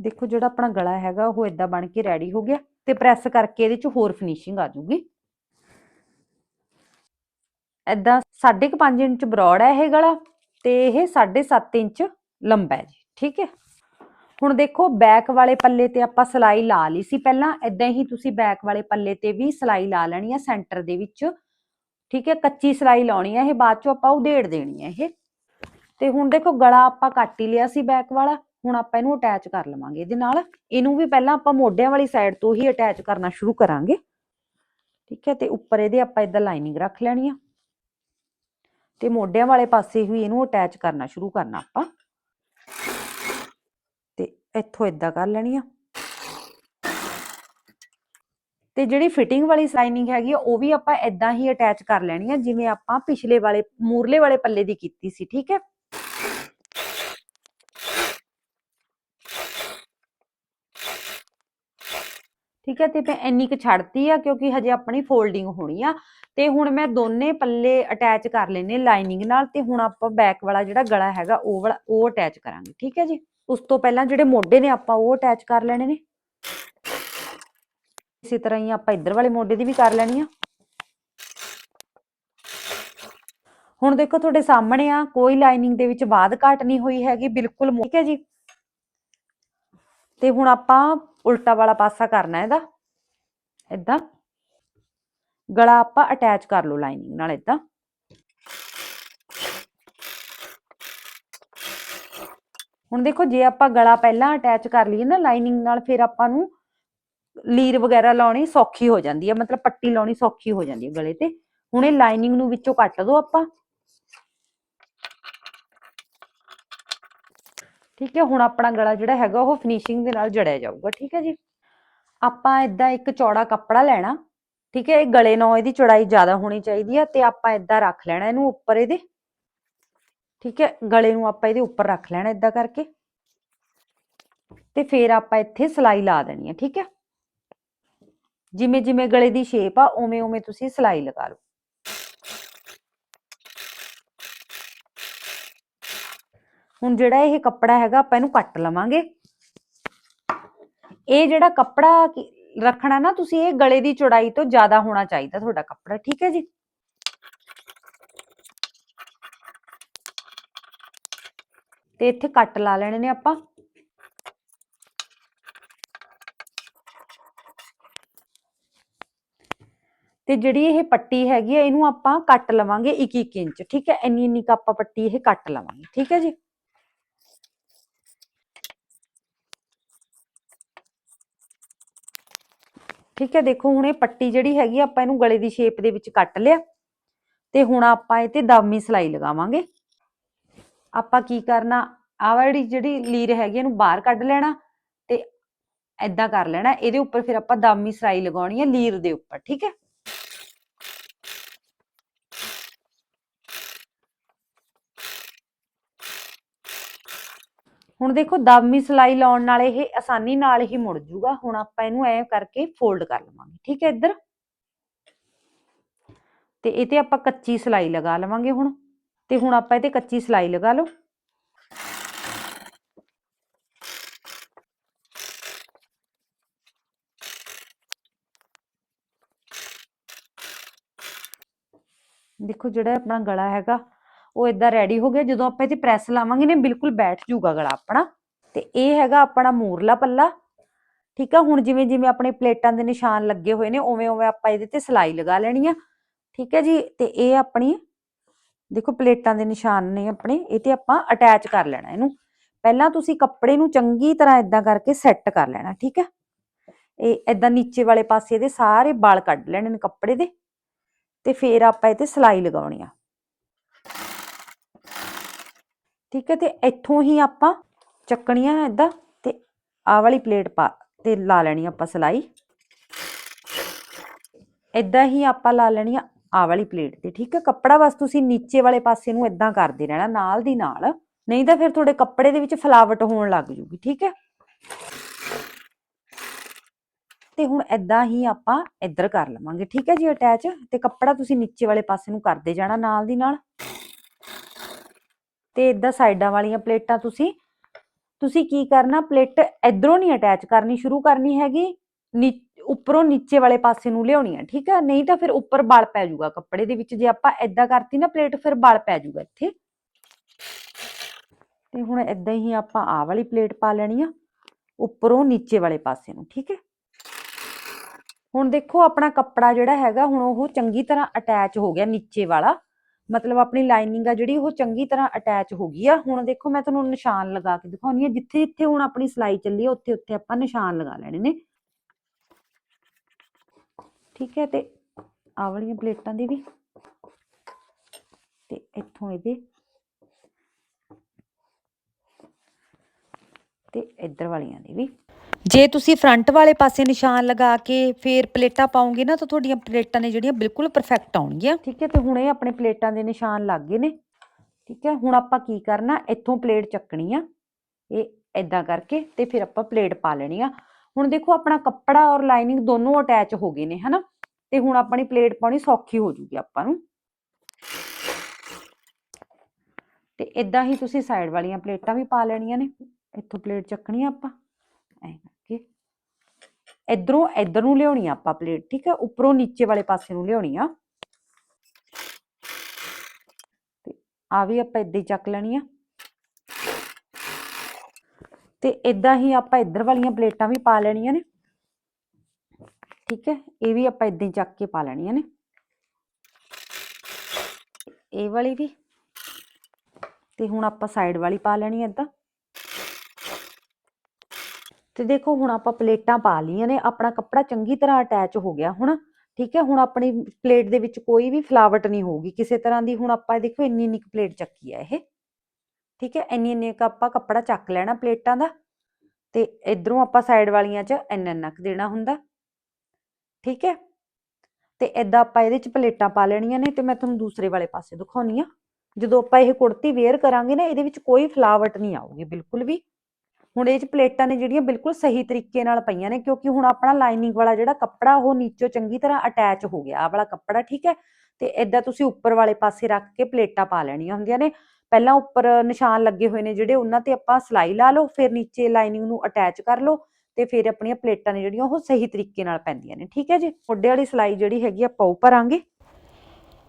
ਦੇਖੋ ਜਿਹੜਾ ਆਪਣਾ ਗਲਾ ਹੈਗਾ ਉਹ ਇਦਾਂ ਬਣ ਕੇ ਰੈਡੀ ਹੋ ਗਿਆ ਤੇ ਪ੍ਰੈਸ ਕਰਕੇ ਇਹਦੇ ਚ ਹੋਰ ਫਿਨਿਸ਼ਿੰਗ ਆ ਜੂਗੀ ਇਦਾਂ 5.5 ਇੰਚ ਬਰੋਡ ਹੈ ਇਹ ਗਲਾ ਤੇ ਇਹ 7.5 ਇੰਚ ਲੰਬਾ ਹੈ ਜੀ, ਠੀਕ ਹੈ? ਹੁਣ ਦੇਖੋ ਬੈਕ ਵਾਲੇ ਪੱਲੇ ਤੇ ਆਪਾਂ ਸਲਾਈ ਲਾ ਲਈ ਸੀ ਪਹਿਲਾਂ ਇਦਾਂ ਹੀ ਤੁਸੀਂ ਬੈਕ ਵਾਲੇ ਪੱਲੇ ਤੇ ਵੀ ਸਲਾਈ ਲਾ ਲੈਣੀ ਆ ਸੈਂਟਰ ਦੇ ਵਿੱਚ, ਠੀਕ ਹੈ? ਕੱਚੀ ਸਲਾਈ ਲਾਉਣੀ ਆ ਇਹ, ਬਾਅਦ ਚੋਂ ਆਪਾਂ ਉਧੇੜ ਦੇਣੀ ਹੈ ਇਹ। ਤੇ ਹੁਣ ਦੇਖੋ ਗਲਾ ਆਪਾਂ ਕੱਟ ਹੀ ਲਿਆ ਸੀ ਬੈਕ ਵਾਲਾ ਹੁਣ ਆਪਾਂ ਇਹਨੂੰ ਅਟੈਚ ਕਰ ਲਵਾਂਗੇ। ਇਹਦੇ ਨਾਲ ਇਹਨੂੰ ਵੀ ਪਹਿਲਾਂ ਆਪਾਂ ਮੋਢਿਆਂ ਵਾਲੀ ਸਾਈਡ ਤੋਂ ਹੀ ਅਟੈਚ ਕਰਨਾ ਸ਼ੁਰੂ ਕਰਾਂਗੇ। ਠੀਕ ਹੈ, ਤੇ ਉੱਪਰ ਇਹਦੇ ਆਪਾਂ ਇਦਾਂ ਲਾਈਨਿੰਗ ਰੱਖ ਲੈਣੀ ਆ। ਤੇ ਮੋਢਿਆਂ ਵਾਲੇ ਪਾਸੇ ਹੀ ਇਹਨੂੰ ਅਟੈਚ ਕਰਨਾ ਸ਼ੁਰੂ ਕਰਨਾ ਆਪਾਂ। ਤੇ ਇੱਥੋਂ ਇਦਾਂ ਕਰ ਲੈਣੀ ਆ। ਤੇ ਜਿਹੜੀ ਫਿਟਿੰਗ ਵਾਲੀ ਲਾਈਨਿੰਗ ਹੈਗੀ ਆ, ਉਹ ਵੀ ਆਪਾਂ ਇਦਾਂ ਹੀ ਅਟੈਚ ਕਰ ਲੈਣੀ ਆ, ਜਿਵੇਂ ਆਪਾਂ ਪਿਛਲੇ ਵਾਲੇ, ਮੂਰਲੇ ਵਾਲੇ ਪੱਲੇ ਦੀ ਕੀਤੀ ਸੀ, ਠੀਕ ਹੈ? ਠੀਕ ਹੈ, ਤੇ ਮੈਂ ਇੰਨੀ ਕੁ ਛੱਡਤੀ ਆ ਕਿਉਂਕਿ ਹਜੇ ਆਪਣੀ ਫੋਲਡਿੰਗ ਹੋਣੀ ਆ, ਤੇ ਹੁਣ ਮੈਂ ਦੋਨੇ ਪੱਲੇ ਅਟੈਚ ਕਰ ਲੈਨੇ ਲਾਈਨਿੰਗ ਨਾਲ, ਤੇ ਹੁਣ ਆਪਾਂ ਬੈਕ ਵਾਲਾ ਜਿਹੜਾ ਗਲਾ ਹੈਗਾ, ਉਹ ਵਾਲਾ, ਉਹ ਅਟੈਚ ਕਰਾਂਗੇ, ਠੀਕ ਹੈ ਜੀ? ਉਸ ਤੋਂ ਪਹਿਲਾਂ ਜਿਹੜੇ ਮੋਢੇ ਨੇ ਆਪਾਂ ਉਹ ਅਟੈਚ ਕਰ ਲੈਣੇ ਨੇ। ਇਸੇ ਤਰ੍ਹਾਂ ਹੀ ਆਪਾਂ ਇੱਧਰ ਵਾਲੇ ਮੋਢੇ ਦੀ ਵੀ ਕਰ ਲੈਣੀ ਆ। ਹੁਣ ਦੇਖੋ ਤੁਹਾਡੇ ਸਾਹਮਣੇ ਆ, ਕੋਈ ਲਾਈਨਿੰਗ ਦੇ ਵਿੱਚ ਬਾਦ ਘਾਟ ਨਹੀਂ ਹੋਈ ਹੈਗੀ, ਬਿਲਕੁਲ ਠੀਕ ਹੈ ਜੀ? ਤੇ ਹੁਣ ਆਪਾਂ ਉਲਟਾ ਵਾਲਾ ਪਾਸਾ ਕਰਨਾ ਇਹਦਾ। ਇਦਾਂ ਗਲਾ ਆਪਾਂ ਅਟੈਚ ਕਰ ਲਓ ਲਾਈਨਿੰਗ ਨਾਲ ਇਦਾਂ ਹੁਣ ਦੇਖੋ, ਜੇ ਆਪਾਂ ਗਲਾ ਪਹਿਲਾਂ ਅਟੈਚ ਕਰ ਲਈਏ ਨਾ ਲਾਈਨਿੰਗ ਨਾਲ, ਫਿਰ ਆਪਾਂ ਨੂੰ ਲੀਰ ਵਗੈਰਾ ਲਾਉਣੀ ਸੌਖੀ ਹੋ ਜਾਂਦੀ ਹੈ ਮਤਲਬ ਪੱਟੀ ਲਾਉਣੀ ਸੌਖੀ ਹੋ ਜਾਂਦੀ ਹੈ ਗਲੇ ਤੇ। ਹੁਣ ਇਹ ਲਾਈਨਿੰਗ ਨੂੰ ਵਿੱਚੋਂ ਕੱਟ ਦੋ ਆਪਾਂ। ਠੀਕ ਹੈ, ਹੁਣ ਆਪਣਾ ਗਲਾ ਜਿਹੜਾ ਹੈਗਾ ਉਹ ਫਿਨਿਸ਼ਿੰਗ ਦੇ ਨਾਲ ਜੜਿਆ ਜਾਊਗਾ, ਠੀਕ ਹੈ ਜੀ। ਆਪਾਂ ਇਦਾਂ ਇੱਕ ਚੌੜਾ ਕੱਪੜਾ ਲੈਣਾ, ਠੀਕ ਹੈ, ਇਹ ਗਲੇ ਨਾਲ ਇਹਦੀ ਚੌੜਾਈ ਜ਼ਿਆਦਾ ਹੋਣੀ ਚਾਹੀਦੀ ਹੈ ਤੇ ਆਪਾਂ ਇਦਾਂ ਰੱਖ ਲੈਣਾ ਇਹਨੂੰ ਉੱਪਰ ਇਹਦੇ, ਠੀਕ ਹੈ, ਗਲੇ ਨੂੰ ਆਪਾਂ ਇਹਦੇ ਉੱਪਰ ਰੱਖ ਲੈਣਾ ਇਦਾਂ ਕਰਕੇ। ਤੇ ਫਿਰ ਆਪਾਂ ਇੱਥੇ ਸਲਾਈ ਲਾ ਦੇਣੀ ਹੈ, ਠੀਕ ਹੈ। ਜਿਵੇਂ ਜਿਵੇਂ ਗਲੇ ਦੀ ਸ਼ੇਪ ਆ ਉਵੇਂ ਉਵੇਂ ਤੁਸੀਂ ਸਲਾਈ ਲਗਾ ਲਓ। ਹੁਣ ਜਿਹੜਾ ਇਹ ਕੱਪੜਾ ਹੈਗਾ, ਆਪਾਂ ਇਹਨੂੰ ਕੱਟ ਲਵਾਂਗੇ। ਇਹ ਜਿਹੜਾ ਕੱਪੜਾ ਰੱਖਣਾ ਨਾ, ਤੁਸੀਂ ਇਹ ਗਲੇ ਦੀ ਚੌੜਾਈ ਤੋਂ ਜ਼ਿਆਦਾ ਹੋਣਾ ਚਾਹੀਦਾ ਤੁਹਾਡਾ ਕੱਪੜਾ, ਠੀਕ ਹੈ ਜੀ? ਤੇ ਇੱਥੇ ਕੱਟ ਲਾ ਲੈਣੇ ਨੇ ਆਪਾਂ। ਤੇ ਜਿਹੜੀ ਇਹ ਪੱਟੀ ਹੈਗੀ ਆ, ਇਹਨੂੰ ਆਪਾਂ ਕੱਟ ਲਵਾਂਗੇ 1-1 ਇੰਚ, ਠੀਕ ਹੈ? ਇੰਨੀ ਇੰਨੀ ਕ ਆਪਾਂ ਪੱਟੀ ਇਹ ਕੱਟ ਲਵਾਂਗੇ, ਠੀਕ ਹੈ ਜੀ? ਠੀਕ ਹੈ, ਦੇਖੋ ਹੁਣ ਇਹ ਪੱਟੀ ਜਿਹੜੀ ਹੈਗੀ ਆਪਾਂ ਇਹਨੂੰ ਗਲੇ ਦੀ ਸ਼ੇਪ ਦੇ ਵਿੱਚ ਕੱਟ ਲਿਆ ਤੇ ਹੁਣ ਆਪਾਂ ਇਹ ਤੇ ਦਾਮੀ ਸਲਾਈ ਲਗਾਵਾਂਗੇ। ਆਪਾਂ ਕੀ ਕਰਨਾ, ਆਹ ਜਿਹੜੀ ਲੀਰ ਹੈਗੀ ਇਹਨੂੰ ਬਾਹਰ ਕੱਢ ਲੈਣਾ ਤੇ ਐਦਾਂ ਕਰ ਲੈਣਾ, ਇਹਦੇ ਉੱਪਰ ਫਿਰ ਆਪਾਂ ਦਾਮੀ ਸਲਾਈ ਲਗਾਉਣੀ ਹੈ ਲੀਰ ਦੇ ਉੱਪਰ, ਠੀਕ ਹੈ। ਹੁਣ ਦੇਖੋ ਦਾਮੀ ਸਲਾਈ ਲਾਉਣ ਨਾਲ ਇਹ ਆਸਾਨੀ ਨਾਲ ਹੀ ਮੁੜ ਜੂਗਾ। ਹੁਣ ਆਪਾਂ ਇਹਨੂੰ ਐ ਕਰਕੇ ਫੋਲਡ ਕਰ ਲਵਾਂਗੇ, ਠੀਕ ਹੈ ਇੱਧਰ? ਤੇ ਇਹ ਤੇ ਆਪਾਂ ਕੱਚੀ ਸਲਾਈ ਲਗਾ ਲਵਾਂਗੇ ਹੁਣ। ਤੇ ਹੁਣ ਆਪਾਂ ਇਹ ਤੇ ਕੱਚੀ ਸਲਾਈ ਲਗਾ ਲਓ। ਦੇਖੋ ਜਿਹੜਾ ਆਪਣਾ ਗਲਾ ਹੈਗਾ ਉਹ ਇਦਾਂ ਰੈਡੀ ਹੋ ਗਿਆ, ਜਦੋਂ ਆਪਾਂ ਇਹਦੀ ਪ੍ਰੈਸ ਲਾਵਾਂਗੇ ਨੇ ਬਿਲਕੁਲ ਬੈਠ ਜੂਗਾ ਗਲਾ ਆਪਣਾ। ਤੇ ਇਹ ਹੈਗਾ ਆਪਣਾ ਮੂਰਲਾ ਪੱਲਾ। ਠੀਕ ਆ, ਹੁਣ ਜਿਵੇਂ ਜਿਵੇਂ ਆਪਣੇ ਪਲੇਟਾਂ ਦੇ ਨਿਸ਼ਾਨ ਲੱਗੇ ਹੋਏ ਨੇ, ਉਵੇਂ ਉਵੇਂ ਆਪਾਂ ਇਹਦੇ ਤੇ ਸਲਾਈ ਲਗਾ ਲੈਣੀ ਆ। ਠੀਕ ਹੈ ਜੀ, ਤੇ ਇਹ ਆਪਣੀ, ਦੇਖੋ ਪਲੇਟਾਂ ਦੇ ਨਿਸ਼ਾਨ ਨੇ ਆਪਣੇ, ਇਹ ਤੇ ਆਪਾਂ ਅਟੈਚ ਕਰ ਲੈਣਾ ਇਹਨੂੰ। ਪਹਿਲਾਂ ਤੁਸੀਂ ਕੱਪੜੇ ਨੂੰ ਚੰਗੀ ਤਰ੍ਹਾਂ ਇਦਾਂ ਕਰਕੇ ਸੈੱਟ ਕਰ ਲੈਣਾ, ਠੀਕ ਹੈ ਇਹ ਇਦਾਂ ਨੀਚੇ ਵਾਲੇ ਪਾਸੇ ਇਹਦੇ ਸਾਰੇ ਵਾਲ ਕੱਢ ਲੈਣੇ ਨੇ ਕੱਪੜੇ ਦੇ। ਤੇ ਫੇਰ ਆਪਾਂ ਇਹ ਤੇ ਸਲਾਈ ਲਗਾਉਣੀ ਆ। ਠੀਕ ਹੈ, ਤੇ ਇੱਥੋਂ ਹੀ ਆਪਾਂ ਚੱਕਣੀਆਂ ਇਦਾਂ ਤੇ ਆਹ ਵਾਲੀ ਪਲੇਟ ਪਾ ਤੇ ਲਾ ਲੈਣੀ ਆਪਾਂ ਸਲਾਈ। ਇਦਾਂ ਹੀ ਆਪਾਂ ਲਾ ਲੈਣੀ ਆ ਆਹ ਵਾਲੀ ਪਲੇਟ ਤੇ, ਠੀਕ ਹੈ। ਕੱਪੜਾ ਬਸ ਤੁਸੀਂ ਨੀਚੇ ਵਾਲੇ ਪਾਸੇ ਨੂੰ ਇਦਾਂ ਕਰਦੇ ਰਹਿਣਾ, ਨਾਲ ਦੀ ਨਾਲ। ਨਹੀਂ ਤਾਂ ਫਿਰ ਤੁਹਾਡੇ ਕੱਪੜੇ ਦੇ ਵਿੱਚ ਫਲਾਵਟ ਹੋਣ ਲੱਗ ਜੂਗੀ, ਠੀਕ ਹੈ। ਤੇ ਹੁਣ ਇਦਾਂ ਹੀ ਆਪਾਂ ਇੱਧਰ ਕਰ ਲਵਾਂਗੇ, ਠੀਕ ਹੈ ਜੀ, ਅਟੈਚ। ਤੇ ਕੱਪੜਾ ਤੁਸੀਂ ਨੀਚੇ ਵਾਲੇ ਪਾਸੇ ਨੂੰ ਕਰਦੇ ਜਾਣਾ ਨਾਲ ਦੀ ਨਾਲ। ਤੇ ਇਦਾਂ ਸਾਈਡਾਂ ਵਾਲੀਆਂ ਪਲੇਟਾਂ ਤੁਸੀਂ ਤੁਸੀਂ ਕੀ ਕਰਨਾ, ਪਲੇਟ ਇਧਰੋਂ ਨਹੀਂ ਅਟੈਚ ਕਰਨੀ, ਸ਼ੁਰੂ ਕਰਨੀ ਹੈਗੀ, ਨੀ- ਉੱਪਰੋਂ ਨੀਚੇ ਵਾਲੇ ਪਾਸੇ ਨੂੰ ਲਿਆਉਣੀ ਹੈ ਠੀਕ ਹੈ ਨਹੀਂ ਤਾਂ ਫਿਰ ਉੱਪਰ ਬਲ ਪੈ ਜਾਊਗਾ ਕੱਪੜੇ ਦੇ ਵਿੱਚ, ਜੇ ਆਪਾਂ ਇਦਾਂ ਕਰਤੀ ਨਾ ਪਲੇਟ, ਫਿਰ ਬਲ ਪੈ ਜਾਊਗਾ ਇੱਥੇ। ਤੇ ਹੁਣ ਇਦਾਂ ਹੀ ਆਪਾਂ ਆਹ ਵਾਲੀ ਪਲੇਟ ਪਾ ਲੈਣੀ ਆ, ਉੱਪਰੋਂ ਨੀਚੇ ਵਾਲੇ ਪਾਸੇ ਨੂੰ, ਠੀਕ ਹੈ ਹੁਣ ਦੇਖੋ, ਆਪਣਾ ਕੱਪੜਾ ਜਿਹੜਾ ਹੈਗਾ, ਹੁਣ ਉਹ ਚੰਗੀ ਤਰ੍ਹਾਂ ਅਟੈਚ ਹੋ ਗਿਆ ਨੀਚੇ ਵਾਲਾ। ਮਤਲਬ ਆਪਣੀ ਲਾਈਨਿੰਗ ਆ ਜਿਹੜੀ ਉਹ ਚੰਗੀ ਤਰ੍ਹਾਂ ਅਟੈਚ ਹੋ ਗਈ ਆ। ਹੁਣ ਦੇਖੋ, ਮੈਂ ਤੁਹਾਨੂੰ ਨਿਸ਼ਾਨ ਲਗਾ ਕੇ ਦਿਖਾਉਣੀ ਆ। ਜਿੱਥੇ ਜਿੱਥੇ ਹੁਣ ਆਪਣੀ ਸਲਾਈ ਚੱਲੀ ਆ, ਉੱਥੇ ਉੱਥੇ ਆਪਾਂ ਨਿਸ਼ਾਨ ਲਗਾ ਲੈਣੇ ਨੇ। ਠੀਕ ਹੈ, ਤੇ ਆਹ ਵਾਲੀਆਂ ਪਲੇਟਾਂ ਦੀ ਵੀ। ਤੇ ਇੱਥੋਂ ਇਹਦੇ। ਤੇ ਇੱਧਰ ਵਾਲੀਆਂ ਦੀ ਵੀ। ਜੇ ਤੁਸੀਂ ਫਰੰਟ ਵਾਲੇ ਪਾਸੇ ਨਿਸ਼ਾਨ ਲਗਾ ਕੇ ਫੇਰ ਪਲੇਟਾਂ ਪਾਉਂਗੇ ਨਾ, ਤਾਂ ਤੁਹਾਡੀਆਂ ਪਲੇਟਾਂ ਨੇ ਜਿਹੜੀਆਂ ਬਿਲਕੁਲ ਪਰਫੈਕਟ ਆਉਣਗੀਆਂ। ਠੀਕ ਹੈ, ਤੇ ਹੁਣ ਇਹ ਆਪਣੇ ਪਲੇਟਾਂ ਦੇ ਨਿਸ਼ਾਨ ਲੱਗ ਗਏ ਨੇ। ਠੀਕ ਹੈ, ਹੁਣ ਆਪਾਂ ਕੀ ਕਰਨਾ, ਇੱਥੋਂ ਪਲੇਟ ਚੱਕਣੀ ਆ, ਇਹ ਇਦਾਂ ਕਰਕੇ, ਤੇ ਫਿਰ ਆਪਾਂ ਪਲੇਟ ਪਾ ਲੈਣੀ ਆ। ਹੁਣ ਦੇਖੋ, ਆਪਣਾ ਕੱਪੜਾ ਔਰ ਲਾਈਨਿੰਗ ਦੋਨੋਂ ਅਟੈਚ ਹੋ ਗਏ ਨੇ, ਹਨਾ? ਤੇ ਹੁਣ ਆਪਣੀ ਪਲੇਟ ਪਾਉਣੀ ਸੌਖੀ ਹੋ ਜੂਗੀ ਆਪਾਂ ਨੂੰ। ਤੇ ਇਦਾਂ ਹੀ ਤੁਸੀਂ ਸਾਈਡ ਵਾਲੀਆਂ ਪਲੇਟਾਂ ਵੀ ਪਾ ਲੈਣੀਆਂ ਨੇ। ਇੱਥੋਂ ਪਲੇਟ ਚੱਕਣੀ ਆ ਆਪਾਂ। ਐਂ। ਇਧਰੋਂ, ਇਧਰ ਨੂੰ ਲਿਆਉਣੀ ਆ ਆਪਾਂ ਪਲੇਟ ਠੀਕ ਹੈ ਉੱਪਰੋਂ ਨੀਚੇ ਵਾਲੇ ਪਾਸੇ ਨੂੰ ਲਿਆਉਣੀ ਆ। ਤੇ ਆ ਵੀ ਆਪਾਂ ਇੱਦਾਂ ਹੀ ਚੱਕ ਲੈਣੀ ਆ। ਤੇ ਇਦਾਂ ਹੀ ਆਪਾਂ ਇੱਧਰ ਵਾਲੀਆਂ ਪਲੇਟਾਂ ਵੀ ਪਾ ਲੈਣੀਆਂ ਨੇ। ਠੀਕ ਹੈ ਇਹ ਵੀ ਆਪਾਂ ਇਦਾਂ ਹੀ ਚੱਕ ਕੇ ਪਾ ਲੈਣੀਆਂ ਨੇ। ਇਹ ਵਾਲੀ ਵੀ। ਤੇ ਹੁਣ ਆਪਾਂ ਸਾਈਡ ਵਾਲੀ ਪਾ ਲੈਣੀ ਹੈ ਇਦਾਂ। ਤੇ ਦੇਖੋ ਹੁਣ ਆਪਾਂ ਪਲੇਟਾਂ ਪਾ ਲਈਆਂ ਨੇ, ਆਪਣਾ ਕੱਪੜਾ ਚੰਗੀ ਤਰ੍ਹਾਂ ਅਟੈਚ ਹੋ ਗਿਆ ਹੁਣ, ਠੀਕ ਹੈ? ਹੁਣ ਆਪਣੀ ਪਲੇਟ ਦੇ ਵਿੱਚ ਕੋਈ ਵੀ ਫਲਾਵਟ ਨਹੀਂ ਹੋਊਗੀ, ਕਿਸੇ ਤਰ੍ਹਾਂ ਦੀ ਹੁਣ ਆਪਾਂ ਦੇਖੋ ਇੰਨੀ ਇੰਨੀ ਪਲੇਟ ਚੱਕੀ ਆ ਇਹ, ਠੀਕ ਹੈ? ਇੰਨੀ ਇੰਨੀ ਆਪਾਂ ਕੱਪੜਾ ਚੱਕ ਲੈਣਾ ਪਲੇਟਾਂ ਦਾ ਤੇ ਇਧਰੋਂ ਆਪਾਂ ਸਾਈਡ ਵਾਲੀਆਂ 'ਚ ਇੰਨਾ ਇੰਨਾ ਕੁ ਦੇਣਾ ਹੁੰਦਾ, ਠੀਕ ਹੈ? ਤੇ ਇਦਾਂ ਆਪਾਂ ਇਹਦੇ 'ਚ ਪਲੇਟਾਂ ਪਾ ਲੈਣੀਆਂ ਨੇ ਤੇ ਮੈਂ ਤੁਹਾਨੂੰ ਦੂਸਰੇ ਵਾਲੇ ਪਾਸੇ ਦਿਖਾਉਣੀ ਆ, ਜਦੋਂ ਆਪਾਂ ਇਹ ਕੁੜਤੀ ਵੇਅਰ ਕਰਾਂਗੇ ਨਾ, ਇਹਦੇ ਵਿੱਚ ਕੋਈ ਫਲਾਵਟ ਨਹੀਂ ਆਊਗੀ, ਬਿਲਕੁਲ ਵੀ। ਹੁਣ ਇਹ 'ਚ ਪਲੇਟਾਂ ਨੇ ਜਿਹੜੀਆਂ ਬਿਲਕੁਲ ਸਹੀ ਤਰੀਕੇ ਨਾਲ ਪਈਆਂ ਨੇ, ਕਿਉਂਕਿ ਹੁਣ ਆਪਣਾ ਲਾਈਨਿੰਗ ਵਾਲਾ ਜਿਹੜਾ ਕੱਪੜਾ, ਉਹ ਨੀਚੋਂ ਚੰਗੀ ਤਰ੍ਹਾਂ ਅਟੈਚ ਹੋ ਗਿਆ, ਆਹ ਵਾਲਾ ਕੱਪੜਾ, ਠੀਕ ਹੈ? ਤੇ ਇਦਾਂ ਤੁਸੀਂ ਉੱਪਰ ਵਾਲੇ ਪਾਸੇ ਰੱਖ ਕੇ ਪਲੇਟਾਂ ਪਾ ਲੈਣੀਆਂ ਹੁੰਦੀਆਂ ਨੇ। ਪਹਿਲਾਂ ਉੱਪਰ ਨਿਸ਼ਾਨ ਲੱਗੇ ਹੋਏ ਨੇ ਜਿਹੜੇ, ਉਹਨਾਂ ਤੇ ਆਪਾਂ ਸਲਾਈ ਲਾ ਲਓ, ਫਿਰ ਨੀਚੇ ਲਾਈਨਿੰਗ ਨੂੰ ਅਟੈਚ ਕਰ ਲਓ ਤੇ ਫਿਰ ਆਪਣੀਆਂ ਪਲੇਟਾਂ ਨੇ ਜਿਹੜੀਆਂ, ਉਹ ਸਹੀ ਤਰੀਕੇ ਨਾਲ ਪੈਂਦੀਆਂ ਨੇ, ਠੀਕ ਹੈ ਜੀ? ਮੋਢੇ ਵਾਲੀ ਸਲਾਈ ਜਿਹੜੀ ਹੈਗੀ, ਆਪਾਂ ਉਹ ਭਰਾਂਗੇ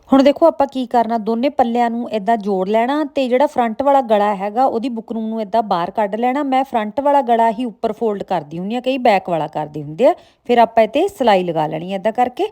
ਹੁਣ ਦੇਖੋ ਆਪਾਂ ਕੀ ਕਰਨਾ, ਦੋਨੇ ਪੱਲਿਆਂ ਨੂੰ ਇਦਾਂ ਜੋੜ ਲੈਣਾ ਤੇ ਜਿਹੜਾ ਫਰੰਟ ਵਾਲਾ ਗਲਾ ਹੈਗਾ, ਉਹਦੀ ਬੁਕਰਮ ਨੂੰ ਇਦਾਂ ਬਾਹਰ ਕੱਢ ਲੈਣਾ। ਮੈਂ ਫਰੰਟ ਵਾਲਾ ਗਲਾ ਹੀ ਉੱਪਰ ਫੋਲਡ ਕਰਦੀ ਹੁੰਦੀ ਆ ਕਈ ਬੈਕ ਵਾਲਾ ਕਰਦੇ ਹੁੰਦੇ ਆ। ਫਿਰ ਆਪਾਂ ਇਹ ਤੇ ਸਲਾਈ ਲਗਾ ਲੈਣੀ ਇਦਾਂ ਕਰਕੇ।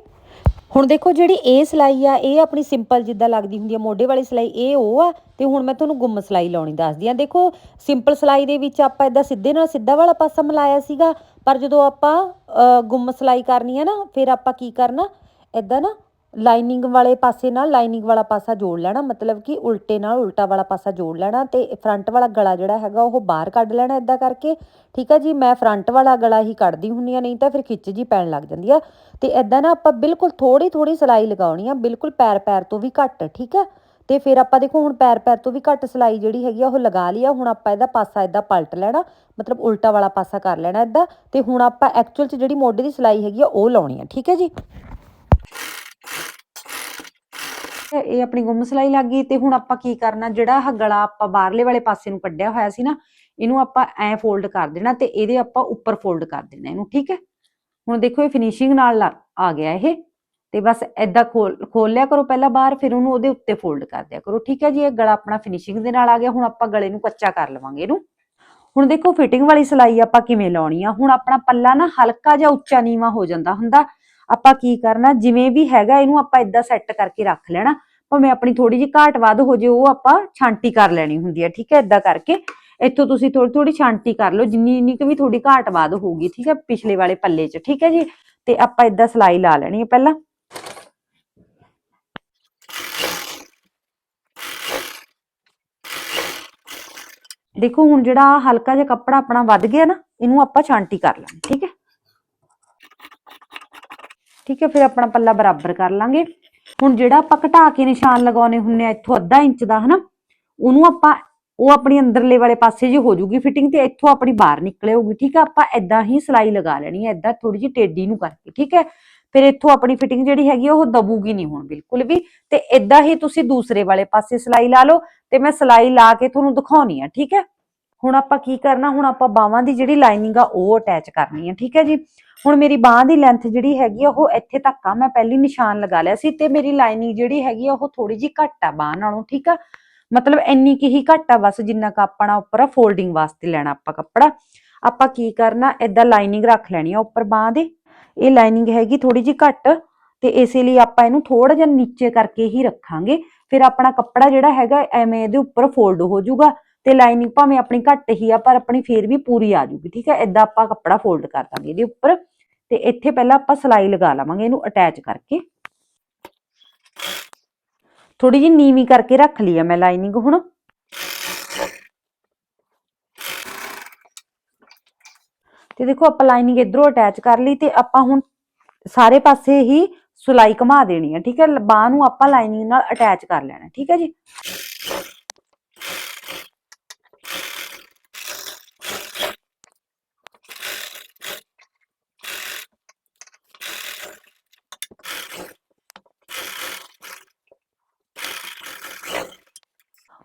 ਹੁਣ ਦੇਖੋ ਜਿਹੜੀ ਇਹ ਸਿਲਾਈ ਆ, ਇਹ ਆਪਣੀ ਸਿੰਪਲ ਜਿੱਦਾਂ ਲੱਗਦੀ ਹੁੰਦੀ ਆ, ਮੋਢੇ ਵਾਲੀ ਸਿਲਾਈ, ਇਹ ਉਹ ਆ। ਤੇ ਹੁਣ ਮੈਂ ਤੁਹਾਨੂੰ ਗੁੰਮ ਸਿਲਾਈ ਲਾਉਣੀ ਦੱਸਦੀ ਆ। ਦੇਖੋ ਸਿੰਪਲ ਸਿਲਾਈ ਦੇ ਵਿੱਚ ਆਪਾਂ ਇਦਾਂ ਸਿੱਧੇ ਨਾਲ ਸਿੱਧਾ ਵਾਲਾ ਪਾਸਾ ਮਿਲਾਇਆ ਸੀਗਾ, ਪਰ ਜਦੋਂ ਆਪਾਂ ਗੁੰਮ ਸਿਲਾਈ ਕਰਨੀ ਆ ਨਾ, ਫਿਰ ਆਪਾਂ ਕੀ ਕਰਨਾ ਇਦਾਂ ਨਾ ਲਾਈਨਿੰਗ ਵਾਲੇ ਪਾਸੇ ਨਾਲ ਲਾਈਨਿੰਗ ਵਾਲਾ ਪਾਸਾ ਜੋੜ ਲੈਣਾ, ਮਤਲਬ ਕਿ ਉਲਟੇ ਨਾਲ ਉਲਟਾ ਵਾਲਾ ਪਾਸਾ ਜੋੜ ਲੈਣਾ ਤੇ ਫਰੰਟ ਵਾਲਾ ਗਲਾ ਜਿਹੜਾ ਹੈਗਾ ਉਹ ਬਾਹਰ ਕੱਢ ਲੈਣਾ ਇਦਾਂ ਕਰਕੇ। ਠੀਕ ਆ ਜੀ, ਮੈਂ ਫਰੰਟ ਵਾਲਾ ਗਲਾ ਹੀ ਕੱਢਦੀ ਹੁੰਨੀ ਆ ਨਹੀਂ ਤਾਂ ਫਿਰ ਖਿੱਚ ਜੀ ਪੈਣ ਲੱਗ ਜਾਂਦੀ ਆ। ਤੇ ਇਦਾਂ ਨਾ ਆਪਾਂ ਬਿਲਕੁਲ ਥੋੜੀ ਥੋੜੀ ਸਿਲਾਈ ਲਗਾਉਣੀ ਆ, ਬਿਲਕੁਲ ਪੈਰ ਪੈਰ ਤੋਂ ਵੀ ਘੱਟ, ਠੀਕ ਆ? ਤੇ ਫਿਰ ਆਪਾਂ ਦੇਖੋ ਹੁਣ ਪੈਰ ਪੈਰ ਤੋਂ ਵੀ ਘੱਟ ਸਿਲਾਈ ਜਿਹੜੀ ਹੈਗੀ ਆ, ਉਹ ਲਗਾ ਲਈ ਆ। ਹੁਣ ਆਪਾਂ ਇਹਦਾ ਪਾਸਾ ਇਦਾਂ ਪਲਟ ਲੈਣਾ, ਮਤਲਬ ਉਲਟਾ ਵਾਲਾ ਪਾਸਾ ਕਰ ਲੈਣਾ ਇਦਾਂ ਤੇ ਹੁਣ ਆਪਾਂ ਐਕਚੁਅਲ 'ਚ ਜਿਹੜੀ ਮੋਢੇ ਦੀ ਸਿਲਾਈ ਹੈਗੀ ਆ, ਉਹ ਲਾਉਣੀ ਆ, ਠੀਕ ਹੈ ਜੀ? ਤੇ ਇਹ ਆਪਣੀ ਗੁੰਮ ਸਿਲਾਈ ਲੱਗ ਗਈ ਤੇ ਹੁਣ ਆਪਾਂ ਕੀ ਕਰਨਾ, ਜਿਹੜਾ ਆਹ ਗਲਾ ਆਪਾਂ ਬਾਹਰਲੇ ਵਾਲੇ ਪਾਸੇ ਨੂੰ ਕੱਢਿਆ ਹੋਇਆ ਸੀ ਨਾ, ਇਹਨੂੰ ਆਪਾਂ ਐ ਫੋਲਡ ਕਰ ਦੇਣਾ ਤੇ ਇਹਦੇ ਆਪਾਂ ਉੱਪਰ ਫੋਲਡ ਕਰ ਦੇਣਾ ਇਹਨੂੰ, ਠੀਕ ਹੈ? ਹੁਣ ਦੇਖੋ ਇਹ ਫਿਨਿਸ਼ਿੰਗ ਨਾਲ ਆ ਗਿਆ ਇਹ, ਤੇ ਬਸ ਐਦਾਂ ਖੋਲ ਖੋਲ ਲਿਆ ਕਰੋ ਪਹਿਲਾਂ ਬਾਹਰ, ਫਿਰ ਉਹਨੂੰ ਉਹਦੇ ਉੱਤੇ ਫੋਲਡ ਕਰ ਦਿਆ ਕਰੋ, ਠੀਕ ਹੈ ਜੀ? ਇਹ ਗਲਾ ਆਪਣਾ ਫਿਨਿਸ਼ਿੰਗ ਦੇ ਨਾਲ ਆ ਗਿਆ, ਹੁਣ ਆਪਾਂ ਗਲੇ ਨੂੰ ਕੱਚਾ ਕਰ ਲਵਾਂਗੇ ਇਹਨੂੰ। ਹੁਣ ਦੇਖੋ ਫਿਟਿੰਗ ਵਾਲੀ ਸਿਲਾਈ ਆਪਾਂ ਕਿਵੇਂ ਲਾਉਣੀ ਆ? ਹੁਣ ਆਪਣਾ ਪੱਲਾ ਨਾ ਹਲਕਾ ਜਿਹਾ ਉੱਚਾ ਨੀਵਾ ਹੋ ਜਾਂਦਾ ਹੁੰਦਾ ਆਪਾਂ ਕੀ ਕਰਨਾ, ਜਿਵੇਂ ਵੀ ਹੈਗਾ ਇਹਨੂੰ ਆਪਾਂ ਇਦਾਂ ਸੈੱਟ ਕਰਕੇ ਰੱਖ ਲੈਣਾ। ਭਾਵੇਂ ਆਪਣੀ ਥੋੜੀ ਜਿਹੀ ਘਾਟ ਵੱਧ ਹੋ ਜੇ, ਉਹ ਆਪਾਂ ਛਾਂਟੀ ਕਰ ਲੈਣੀ ਹੁੰਦੀ ਹੈ ਠੀਕ ਹੈ? ਇਦਾਂ ਕਰਕੇ ਇੱਥੋਂ ਤੁਸੀਂ ਥੋੜੀ ਥੋੜੀ ਛਾਂਟੀ ਕਰ ਲਓ, ਜਿੰਨੀ ਜਿੰਨੀ ਕੁ ਵੀ ਥੋੜੀ ਘਾਟ ਵੱਧ ਹੋਊਗੀ, ਠੀਕ ਹੈ? ਪਿਛਲੇ ਵਾਲੇ ਪੱਲੇ 'ਚ, ਠੀਕ ਹੈ ਜੀ? ਤੇ ਆਪਾਂ ਇਦਾਂ ਸਿਲਾਈ ਲਾ ਲੈਣੀ ਹੈ ਪਹਿਲਾਂ। ਦੇਖੋ, ਹੁਣ ਜਿਹੜਾ ਹਲਕਾ ਜਿਹਾ ਕੱਪੜਾ ਆਪਣਾ ਵੱਧ ਗਿਆ ਨਾ, ਇਹਨੂੰ ਆਪਾਂ ਛਾਂਟੀ ਕਰ ਲਾਂਗੇ, ਠੀਕ ਹੈ? ਠੀਕ ਹੈ, ਫਿਰ ਆਪਣਾ ਪੱਲਾ ਬਰਾਬਰ ਕਰ ਲਾਂਗੇ। ਹੁਣ ਜਿਹੜਾ ਆਪਾਂ ਘਟਾ ਕੇ ਨਿਸ਼ਾਨ ਲਗਾਉਣੇ ਹੁੰਨੇ ਆ, ਇੱਥੋਂ ਅੱਧਾ ਇੰਚ ਦਾ, ਹਨਾ? ਉਹਨੂੰ ਆਪਾਂ, ਉਹ ਆਪਣੀ ਅੰਦਰਲੇ ਵਾਲੇ ਪਾਸੇ ਜੀ ਹੋ ਜੂਗੀ ਫਿਟਿੰਗ ਤੇ ਇੱਥੋਂ ਆਪਣੀ ਬਾਹਰ ਨਿਕਲੇ ਹੋਊਗੀ, ਠੀਕ ਹੈ? ਆਪਾਂ ਐਦਾਂ ਹੀ ਸਿਲਾਈ ਲਗਾ ਲੈਣੀ ਹੈ ਐਦਾਂ ਥੋੜੀ ਜਿਹੀ ਟੇਢੀ ਨੂੰ ਕਰਕੇ, ਠੀਕ ਹੈ? ਫਿਰ ਇੱਥੋਂ ਆਪਣੀ ਫਿਟਿੰਗ ਜਿਹੜੀ ਹੈਗੀ ਆ, ਉਹ ਦਬੂਗੀ ਨਹੀਂ ਹੁਣ ਬਿਲਕੁਲ ਵੀ। ਤੇ ਐਦਾਂ ਹੀ ਤੁਸੀਂ ਦੂਸਰੇ ਵਾਲੇ ਪਾਸੇ ਸਿਲਾਈ ਲਾ ਲਓ, ਤੇ ਮੈਂ ਸਿਲਾਈ ਲਾ ਕੇ ਤੁਹਾਨੂੰ ਦਿਖਾਉਣੀ ਆ, ਠੀਕ ਹੈ? ਹੁਣ ਆਪਾਂ ਕੀ ਕਰਨਾ, ਹੁਣ ਆਪਾਂ ਬਾਹਾਂ ਦੀ ਜਿਹੜੀ ਲਾਈਨਿੰਗ ਆ, ਉਹ ਅਟੈਚ ਕਰਨੀ ਆ, ਠੀਕ ਹੈ ਜੀ? ਹੁਣ ਮੇਰੀ ਬਾਹ ਦੀ ਲੈਂਥ ਜਿਹੜੀ ਹੈਗੀ ਆ, ਉਹ ਇੱਥੇ ਤੱਕ ਆ। ਮੈਂ ਪਹਿਲੀ ਨਿਸ਼ਾਨ ਲਗਾ ਲਿਆ ਸੀ ਤੇ ਮੇਰੀ ਲਾਈਨਿੰਗ ਜਿਹੜੀ ਹੈਗੀ ਆ, ਉਹ ਥੋੜੀ ਜਿਹੀ ਘੱਟ ਆ ਬਾਹ ਨਾਲੋਂ, ਠੀਕ ਆ? ਮਤਲਬ ਇੰਨੀ ਕੀ ਹੀ ਘੱਟ ਆ, ਬਸ ਜਿੰਨਾ ਕ ਆਪਣਾ ਉੱਪਰ ਆ ਫੋਲਡਿੰਗ ਵਾਸਤੇ ਲੈਣਾ ਆਪਾਂ ਕੱਪੜਾ। ਆਪਾਂ ਕੀ ਕਰਨਾ, ਏਦਾਂ ਲਾਈਨਿੰਗ ਰੱਖ ਲੈਣੀ ਆ ਉੱਪਰ ਬਾਹ ਦੇ। ਇਹ ਲਾਈਨਿੰਗ ਹੈਗੀ ਥੋੜੀ ਜਿਹੀ ਘੱਟ ਤੇ ਇਸੇ ਲਈ ਆਪਾਂ ਇਹਨੂੰ ਥੋੜਾ ਜਿਹਾ ਨੀਚੇ ਕਰਕੇ ਹੀ ਰੱਖਾਂਗੇ। ਫਿਰ ਆਪਣਾ ਕੱਪੜਾ ਜਿਹੜਾ ਹੈਗਾ, ਐਵੇਂ ਇਹਦੇ ਉੱਪਰ ਫੋਲਡ ਹੋ ਜਾਊਗਾ ਤੇ ਲਾਈਨਿੰਗ ਭਾਵੇਂ ਆਪਣੀ ਘੱਟ ਹੀ ਆ, ਪਰ ਆਪਣੀ ਫੇਰ ਵੀ ਪੂਰੀ ਆ ਜੂਗੀ ਠੀਕ ਹੈ ਏਦਾਂ ਆਪਾਂ ਕੱਪੜਾ ਫੋਲਡ ਕਰ ਦਾਂਗੇ ਇਹਦੇ ਉੱਪਰ। ਤੇ ਇੱਥੇ ਪਹਿਲਾਂ ਆਪਾਂ ਸਿਲਾਈ ਲਗਾ ਲਵਾਂਗੇ ਇਹਨੂੰ ਅਟੈਚ ਕਰਕੇ। ਥੋੜੀ ਜਿਹੀ ਨੀਵੀਂ ਕਰਕੇ ਰੱਖ ਲਈ ਆ ਮੈਂ ਲਾਈਨਿੰਗ ਹੁਣ। ਤੇ ਦੇਖੋ ਆਪਾਂ ਲਾਈਨਿੰਗ ਇਧਰੋਂ ਅਟੈਚ ਕਰ ਲਈ ਤੇ ਆਪਾਂ ਹੁਣ ਸਾਰੇ ਪਾਸੇ ਹੀ ਸਿਲਾਈ ਘੁਮਾ ਦੇਣੀ ਹੈ ਠੀਕ ਹੈ ਬਾਹ ਨੂੰ ਆਪਾਂ ਲਾਈਨਿੰਗ ਨਾਲ ਅਟੈਚ ਕਰ ਲੈਣਾ, ਠੀਕ ਹੈ ਜੀ?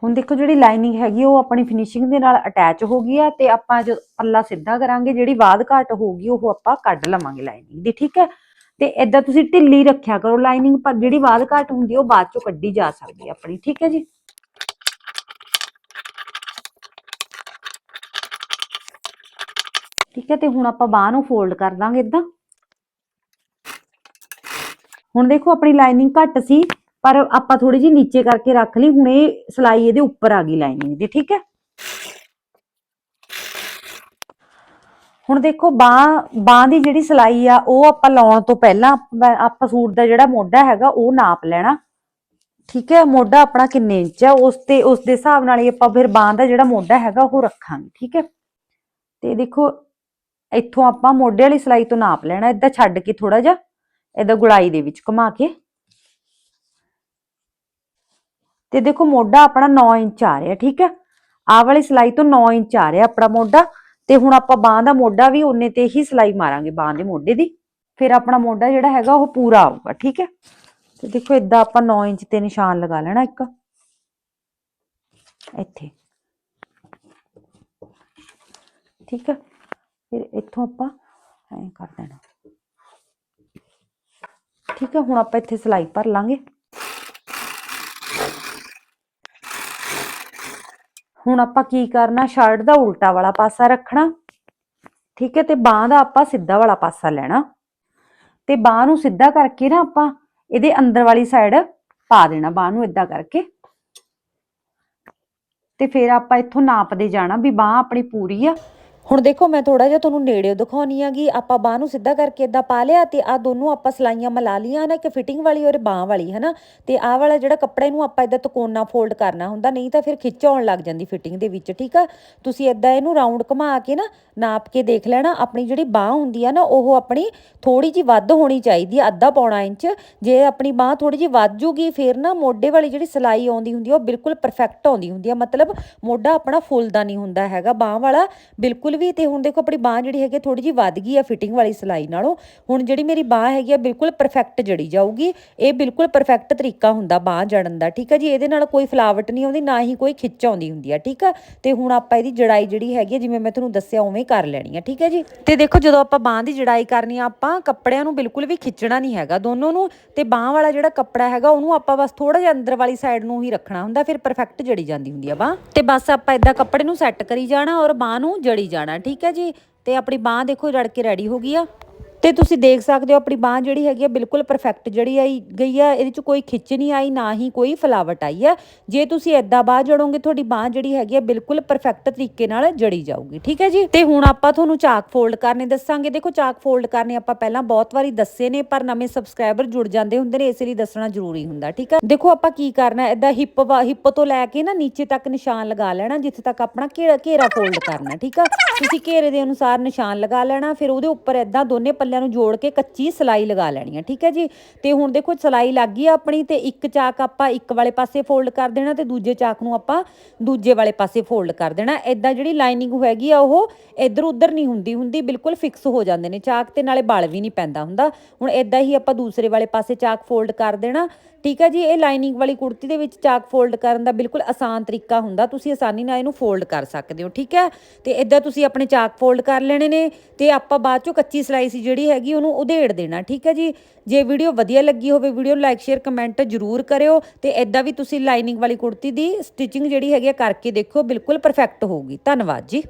ਹੁਣ ਦੇਖੋ ਜਿਹੜੀ ਲਾਈਨਿੰਗ ਹੈਗੀ ਉਹ ਆਪਣੀ ਫਿਨਿਸ਼ਿੰਗ ਦੇ ਨਾਲ ਅਟੈਚ ਹੋ ਗਈ ਆ ਤੇ ਆਪਾਂ ਜੋ ਪੱਲਾ ਸਿੱਧਾ ਕਰਾਂਗੇ, ਜਿਹੜੀ ਬਾਦ ਘਾਟ ਹੋਊਗੀ, ਉਹ ਆਪਾਂ ਕੱਢ ਲਵਾਂਗੇ ਲਾਈਨਿੰਗ ਦੀ, ਠੀਕ ਹੈ? ਤੇ ਇਦਾਂ ਤੁਸੀਂ ਢਿੱਲੀ ਰੱਖਿਆ ਕਰੋ ਲਾਈਨਿੰਗ ਪਰ ਜਿਹੜੀ ਬਾਦ ਘਾਟ ਹੁੰਦੀ ਉਹ ਬਾਅਦ ਚੋਂ ਕੱਢੀ ਜਾ ਸਕਦੀ ਹੈ ਆਪਣੀ, ਠੀਕ ਹੈ ਜੀ? ਠੀਕ ਹੈ, ਤੇ ਹੁਣ ਆਪਾਂ ਬਾਹ ਨੂੰ ਫੋਲਡ ਕਰ ਦਾਂਗੇ ਇਦਾਂ ਹੁਣ ਦੇਖੋ ਆਪਣੀ ਲਾਈਨਿੰਗ ਘੱਟ ਸੀ ਪਰ ਆਪਾਂ ਥੋੜੀ ਜਿਹੀ ਨੀਚੇ ਕਰਕੇ ਰੱਖ ਲਈ, ਹੁਣ ਇਹ ਸਿਲਾਈ ਇਹਦੇ ਉੱਪਰ ਆ ਗਈ ਲਾਈਨਿੰਗ ਦੀ, ਠੀਕ ਹੈ? ਹੁਣ ਦੇਖੋ, ਬਾਹ ਬਾਹ ਦੀ ਜਿਹੜੀ ਸਿਲਾਈ ਆ, ਉਹ ਆਪਾਂ ਲਾਉਣ ਤੋਂ ਪਹਿਲਾਂ ਆਪਾਂ ਸੂਟ ਦਾ ਜਿਹੜਾ ਮੋਢਾ ਹੈਗਾ, ਉਹ ਨਾਪ ਲੈਣਾ। ਠੀਕ ਹੈ, ਮੋਢਾ ਆਪਣਾ ਕਿੰਨੇ ਇੰਚ ਆ, ਉਸ ਤੇ, ਉਸ ਦੇ ਹਿਸਾਬ ਨਾਲ ਹੀ ਆਪਾਂ ਫਿਰ ਬਾਹ ਦਾ ਜਿਹੜਾ ਮੋਢਾ ਹੈਗਾ, ਉਹ ਰੱਖਾਂਗੇ, ਠੀਕ ਹੈ? ਤੇ ਦੇਖੋ, ਇੱਥੋਂ ਆਪਾਂ ਮੋਢੇ ਵਾਲੀ ਸਿਲਾਈ ਤੋਂ ਨਾਪ ਲੈਣਾ ਏਦਾਂ ਛੱਡ ਕੇ ਥੋੜਾ ਜਿਹਾ ਏਦਾਂ ਗੁਲਾਈ ਦੇ ਵਿੱਚ ਘੁਮਾ ਕੇ। ਤੇ ਦੇਖੋ ਮੋਢਾ ਆਪਣਾ 9 ਇੰਚ ਆ ਰਿਹਾ, ਠੀਕ ਹੈ? ਆਹ ਵਾਲੀ ਸਿਲਾਈ ਤੋਂ 9 ਇੰਚ ਆ ਰਿਹਾ ਆਪਣਾ ਮੋਢਾ, ਤੇ ਹੁਣ ਆਪਾਂ ਬਾਹ ਦਾ ਮੋਢਾ ਵੀ ਉਹਨੇ ਤੇ ਹੀ ਸਿਲਾਈ ਮਾਰਾਂਗੇ, ਬਾਹ ਦੇ ਮੋਢੇ ਦੀ। ਫਿਰ ਆਪਣਾ ਮੋਢਾ ਜਿਹੜਾ ਹੈਗਾ ਉਹ ਪੂਰਾ ਆਊਗਾ, ਠੀਕ ਹੈ? ਤੇ ਦੇਖੋ ਇਦਾਂ ਆਪਾਂ 9 ਇੰਚ ਤੇ ਨਿਸ਼ਾਨ ਲਗਾ ਲੈਣਾ ਇੱਕ। ਇੱਥੇ। ਠੀਕ ਹੈ? ਫਿਰ ਇੱਥੋਂ ਆਪਾਂ ਐਂ ਕਰ ਦੇਣਾ। ਠੀਕ ਹੈ? ਹੁਣ ਆਪਾਂ ਇੱਥੇ ਸਿਲਾਈ ਭਰ ਲਾਂਗੇ। ਹੁਣ ਆਪਾਂ ਕੀ ਕਰਨਾ? ਸ਼ਰਟ ਦਾ ਉਲਟਾ ਵਾਲਾ ਪਾਸਾ ਰੱਖਣਾ। ਠੀਕ ਹੈ, ਤੇ ਬਾਹ ਦਾ ਆਪਾਂ ਸਿੱਧਾ ਵਾਲਾ ਪਾਸਾ ਲੈਣਾ। ਤੇ ਬਾਹ ਨੂੰ ਸਿੱਧਾ ਕਰਕੇ ਨਾ ਆਪਾਂ ਇਹਦੇ ਅੰਦਰ ਵਾਲੀ ਸਾਈਡ ਪਾ ਦੇਣਾ, ਬਾਹ ਨੂੰ ਇਦਾਂ ਕਰਕੇ। ਤੇ ਫਿਰ ਆਪਾਂ ਇੱਥੋਂ ਨਾਪਦੇ ਜਾਣਾ ਵੀ ਬਾਹ ਆਪਣੀ ਪੂਰੀ ਆ। ਹੁਣ ਦੇਖੋ, ਮੈਂ ਥੋੜਾ ਜਿਹਾ ਤੁਹਾਨੂੰ ਨੇੜੇ ਦਿਖਾਉਣੀ ਆਗੀ ਆਪਾਂ ਬਾਹ ਨੂੰ ਸਿੱਧਾ ਕਰਕੇ ਇਦਾਂ ਪਾ ਲਿਆ ਤੇ ਆ ਦੋਨੋਂ ਆਪਾਂ ਸਲਾਈਆਂ ਮਿਲਾ ਲੀਆਂ ਨਾ ਇੱਕ ਫਿਟਿੰਗ ਵਾਲੀ ਔਰ ਬਾਹ ਵਾਲੀ, ਹਨਾ? ਤੇ ਆਹ ਵਾਲਾ ਜਿਹੜਾ ਕੱਪੜਾ ਇਹਨੂੰ ਆਪਾਂ ਇਦਾਂ ਤਕੋਨਾ ਫੋਲਡ ਕਰਨਾ ਹੁੰਦਾ, ਨਹੀਂ ਤਾਂ ਫਿਰ ਖਿੱਚ ਆਉਣ ਲੱਗ ਜਾਂਦੀ ਫਿਟਿੰਗ ਦੇ ਵਿੱਚ, ਠੀਕ ਆ? ਤੁਸੀਂ ਇਦਾਂ ਇਹਨੂੰ ਰਾਉਂਡ ਘੁਮਾ ਕੇ ਨਾ, ਨਾਪ ਕੇ ਦੇਖ ਲੈਣਾ, ਆਪਣੀ ਜਿਹੜੀ ਬਾਹ ਹੁੰਦੀ ਆ ਨਾ, ਉਹ ਆਪਣੀ ਥੋੜੀ ਜੀ ਵੱਧ ਹੋਣੀ ਚਾਹੀਦੀ ਆ, ਅੱਧਾ ਪੌਣਾ ਇੰਚ। ਜੇ ਆਪਣੀ ਬਾਹ ਥੋੜੀ ਜੀ ਵੱਧ ਜੂਗੀ, ਫਿਰ ਨਾ ਮੋਢੇ ਵਾਲੀ ਜਿਹੜੀ ਸਲਾਈ ਆਉਂਦੀ ਹੁੰਦੀ ਆ, ਉਹ ਬਿਲਕੁਲ ਪਰਫੈਕਟ ਆਉਂਦੀ ਹੁੰਦੀ ਆ। ਮਤਲਬ ਮੋਢਾ ਆਪਣਾ ਫੁੱਲਦਾ ਨਹੀਂ ਹੁੰਦਾ ਹੈਗਾ, ਬਾਹ ਵਾਲਾ ਬਿਲਕੁਲ ਵੀ ਤੇ ਹੁਣ ਦੇਖੋ ਆਪਣੀ ਬਾਹ ਜਿਹੜੀ ਹੈਗੀ ਥੋੜੀ ਜੀ ਵੱਧ ਗਈ ਆ ਫਿਟਿੰਗ ਵਾਲੀ ਸਲਾਈ ਨਾਲੋਂ। ਹੁਣ ਜਿਹੜੀ ਮੇਰੀ ਬਾਹ ਹੈਗੀ ਆ ਬਿਲਕੁਲ ਪਰਫੈਕਟ ਜੜੀ ਜਾਊਗੀ। ਇਹ ਬਿਲਕੁਲ ਪਰਫੈਕਟ ਤਰੀਕਾ ਹੁੰਦਾ ਬਾਹ ਜੜਨ ਦਾ, ਠੀਕ ਆ ਜੀ? ਇਹਦੇ ਨਾਲ ਕੋਈ ਫਲਾਵਟ ਨਹੀਂ ਆਉਂਦੀ, ਨਾ ਹੀ ਕੋਈ ਖਿੱਚ ਆਉਂਦੀ ਹੁੰਦੀ ਆ, ਠੀਕ ਆ? ਤੇ ਹੁਣ ਆਪਾਂ ਇਹਦੀ ਜੜਾਈ ਜਿਹੜੀ ਹੈਗੀ ਜਿਵੇਂ ਮੈਂ ਤੁਹਾਨੂੰ ਦੱਸਿਆ, ਉਵੇਂ ਕਰ ਲੈਣੀ ਆ, ਠੀਕ ਹੈ ਜੀ? ਤੇ ਦੇਖੋ ਜਦੋਂ ਆਪਾਂ ਬਾਹ ਦੀ ਜੜਾਈ ਕਰਨੀ ਆ, ਆਪਾਂ ਕੱਪੜਿਆਂ ਨੂੰ ਬਿਲਕੁਲ ਵੀ ਖਿੱਚਣਾ ਨਹੀਂ ਹੈਗਾ। ਦੋਨੋਂ ਨੂੰ, ਤੇ ਬਾਹ ਵਾਲਾ ਜਿਹੜਾ ਕੱਪੜਾ ਹੈਗਾ, ਉਹਨੂੰ ਆਪਾਂ ਬਸ ਥੋੜਾ ਜਿਹਾ ਅੰਦਰ ਵਾਲੀ ਸਾਈਡ ਨੂੰ ਹੀ ਰੱਖਣਾ ਹੁੰਦਾ, ਫਿਰ ਪਰਫੈਕਟ ਜੜੀ ਜਾਂਦੀ ਹੁੰਦੀ ਆ ਬਾਹ। ਤੇ ਬਸ ਆਪਾਂ ਇਦਾਂ ਕੱਪੜੇ ਨੂੰ ਸੈੱਟ ਕਰੀ ਜਾਣਾ ਔਰ ਬਾਹ ਨੂੰ ਜੜੀ ਜਾਣਾ। ਠੀਕ ਹੈ ਜੀ? ਤੇ ਆਪਣੀ ਬਾਹ ਦੇਖੋ ਰੜ ਕੇ ਰੈਡੀ ਹੋ ਗਈ ਆ? ਤੇ ਤੁਸੀਂ ਦੇਖ ਸਕਦੇ ਹੋ ਆਪਣੀ ਬਾਹ ਜਿਹੜੀ ਹੈਗੀ ਆ ਬਿਲਕੁਲ ਪਰਫੈਕਟ ਜਿਹੜੀ ਆਈ ਗਈ ਆ, ਇਹਦੇ ਚ ਕੋਈ ਖਿੱਚ ਨਹੀਂ ਆਈ, ਨਾ ਹੀ ਕੋਈ ਫਲਾਵਟ ਆਈ ਆ। ਜੇ ਤੁਸੀਂ ਐਦਾਂ ਬਾਹ ਜੜੋਗੇ, ਤੁਹਾਡੀ ਬਾਹ ਜਿਹੜੀ ਹੈਗੀ ਆ ਬਿਲਕੁਲ ਪਰਫੈਕਟ ਤਰੀਕੇ ਨਾਲ ਜੜੀ ਜਾਊਗੀ, ਠੀਕ ਹੈ ਜੀ? ਤੇ ਹੁਣ ਆਪਾਂ ਤੁਹਾਨੂੰ ਚਾਕ ਫੋਲਡ ਕਰਨੇ ਦੱਸਾਂਗੇ। ਦੇਖੋ, ਚਾਕ ਫੋਲਡ ਕਰਨੇ ਆਪਾਂ ਪਹਿਲਾਂ ਬਹੁਤ ਵਾਰੀ ਦੱਸੇ ਨੇ, ਪਰ ਨਵੇਂ ਸਬਸਕ੍ਰਾਈਬਰ ਜੁੜ ਜਾਂਦੇ ਹੁੰਦੇ ਨੇ, ਇਸ ਲਈ ਦੱਸਣਾ ਜ਼ਰੂਰੀ ਹੁੰਦਾ, ਠੀਕ ਹੈ ਦੇਖੋ, ਆਪਾਂ ਕੀ ਕਰਨਾ ਐਦਾਂ ਹਿੱਪ ਹਿੱਪ ਤੋਂ ਲੈ ਕੇ ਨਾ ਨੀਚੇ ਤੱਕ ਨਿਸ਼ਾਨ ਲਗਾ ਲੈਣਾ, ਜਿੱਥੇ ਤੱਕ ਆਪਣਾ ਘੇਰਾ ਘੇਰਾ ਫੋਲਡ ਕਰਨਾ, ਠੀਕ ਆ? ਤੁਸੀਂ ਘੇਰੇ ਦੇ ਅਨੁਸਾਰ ਨਿਸ਼ਾਨ ਲਗਾ ਲੈਣਾ, ਫਿਰ ਉਹਦੇ ਉੱਪਰ ਐਦਾਂ ਦੋਨੇ ਪੱਲਿਆਂ ਨੂੰ ਜੋੜ ਕੇ ਕੱਚੀ ਸਲਾਈ ਲਗਾ ਲੈਣੀ ਹੈ ਠੀਕ ਹੈ ਜੀ? ਤੇ ਹੁਣ ਦੇਖੋ, ਸਲਾਈ ਲੱਗ ਗਈ ਆ ਆਪਣੀ ਤੇ ਇੱਕ ਚਾਕ ਆਪਾਂ ਇੱਕ ਵਾਲੇ ਪਾਸੇ ਫੋਲਡ ਕਰ ਦੇਣਾ ਤੇ ਦੂਜੇ ਚਾਕ ਨੂੰ ਆਪਾਂ ਦੂਜੇ ਵਾਲੇ ਪਾਸੇ ਫੋਲਡ ਕਰ ਦੇਣਾ। ਐਦਾਂ ਜਿਹੜੀ ਲਾਈਨਿੰਗ ਹੈਗੀ ਆ, ਉਹ ਇੱਧਰ ਉੱਧਰ ਨਹੀਂ ਹੁੰਦੀ ਹੁੰਦੀ ਬਿਲਕੁਲ ਫਿਕਸ ਹੋ ਜਾਂਦੇ ਨੇ ਚਾਕ ਤੇ ਨਾਲੇ ਬਲ ਵੀ ਨਹੀਂ ਪੈਂਦਾ ਹੁੰਦਾ। ਹੁਣ ਐਦਾਂ ਹੀ ਆਪਾਂ ਦੂਸਰੇ ਵਾਲੇ ਪਾਸੇ ਚਾਕ ਫੋਲਡ ਕਰ ਦੇਣਾ, ਠੀਕ ਹੈ ਜੀ? ਇਹ ਲਾਈਨਿੰਗ ਵਾਲੀ ਕੁੜਤੀ ਦੇ ਵਿੱਚ ਚਾਕ ਫੋਲਡ ਕਰਨ ਦਾ ਬਿਲਕੁਲ ਆਸਾਨ ਤਰੀਕਾ ਹੁੰਦਾ, ਤੁਸੀਂ ਆਸਾਨੀ ਨਾਲ ਇਹਨੂੰ ਫੋਲਡ ਕਰ ਸਕਦੇ ਹੋ, ਠੀਕ ਹੈ? ਤੇ ਇਦਾਂ ਤੁਸੀਂ ਆਪਣੇ ਚਾਕ ਫੋਲਡ ਕਰ ਲੈਣੇ ਨੇ ਤੇ ਆਪਾਂ ਬਾਅਦ ਚੋਂ ਕੱਚੀ ਸਲਾਈ ਸੀ ਜਿਹੜੀ ਹੈਗੀ ਉਹਨੂੰ ਉਧੇੜ ਦੇਣਾ, ਠੀਕ ਹੈ ਜੀ? ਜੇ ਵੀਡੀਓ ਵਧੀਆ ਲੱਗੀ ਹੋਵੇ ਵੀਡੀਓ ਨੂੰ ਲਾਈਕ ਸ਼ੇਅਰ ਕਮੈਂਟ ਜ਼ਰੂਰ ਕਰਿਓ ਤੇ ਇਦਾਂ ਵੀ ਤੁਸੀਂ ਲਾਈਨਿੰਗ ਵਾਲੀ ਕੁੜਤੀ ਦੀ ਸਟਿਚਿੰਗ ਜਿਹੜੀ ਹੈਗੀ ਆ ਕਰਕੇ ਦੇਖੋ ਬਿਲਕੁਲ ਪਰਫੈਕਟ ਹੋਊਗੀ। ਧੰਨਵਾਦ ਜੀ।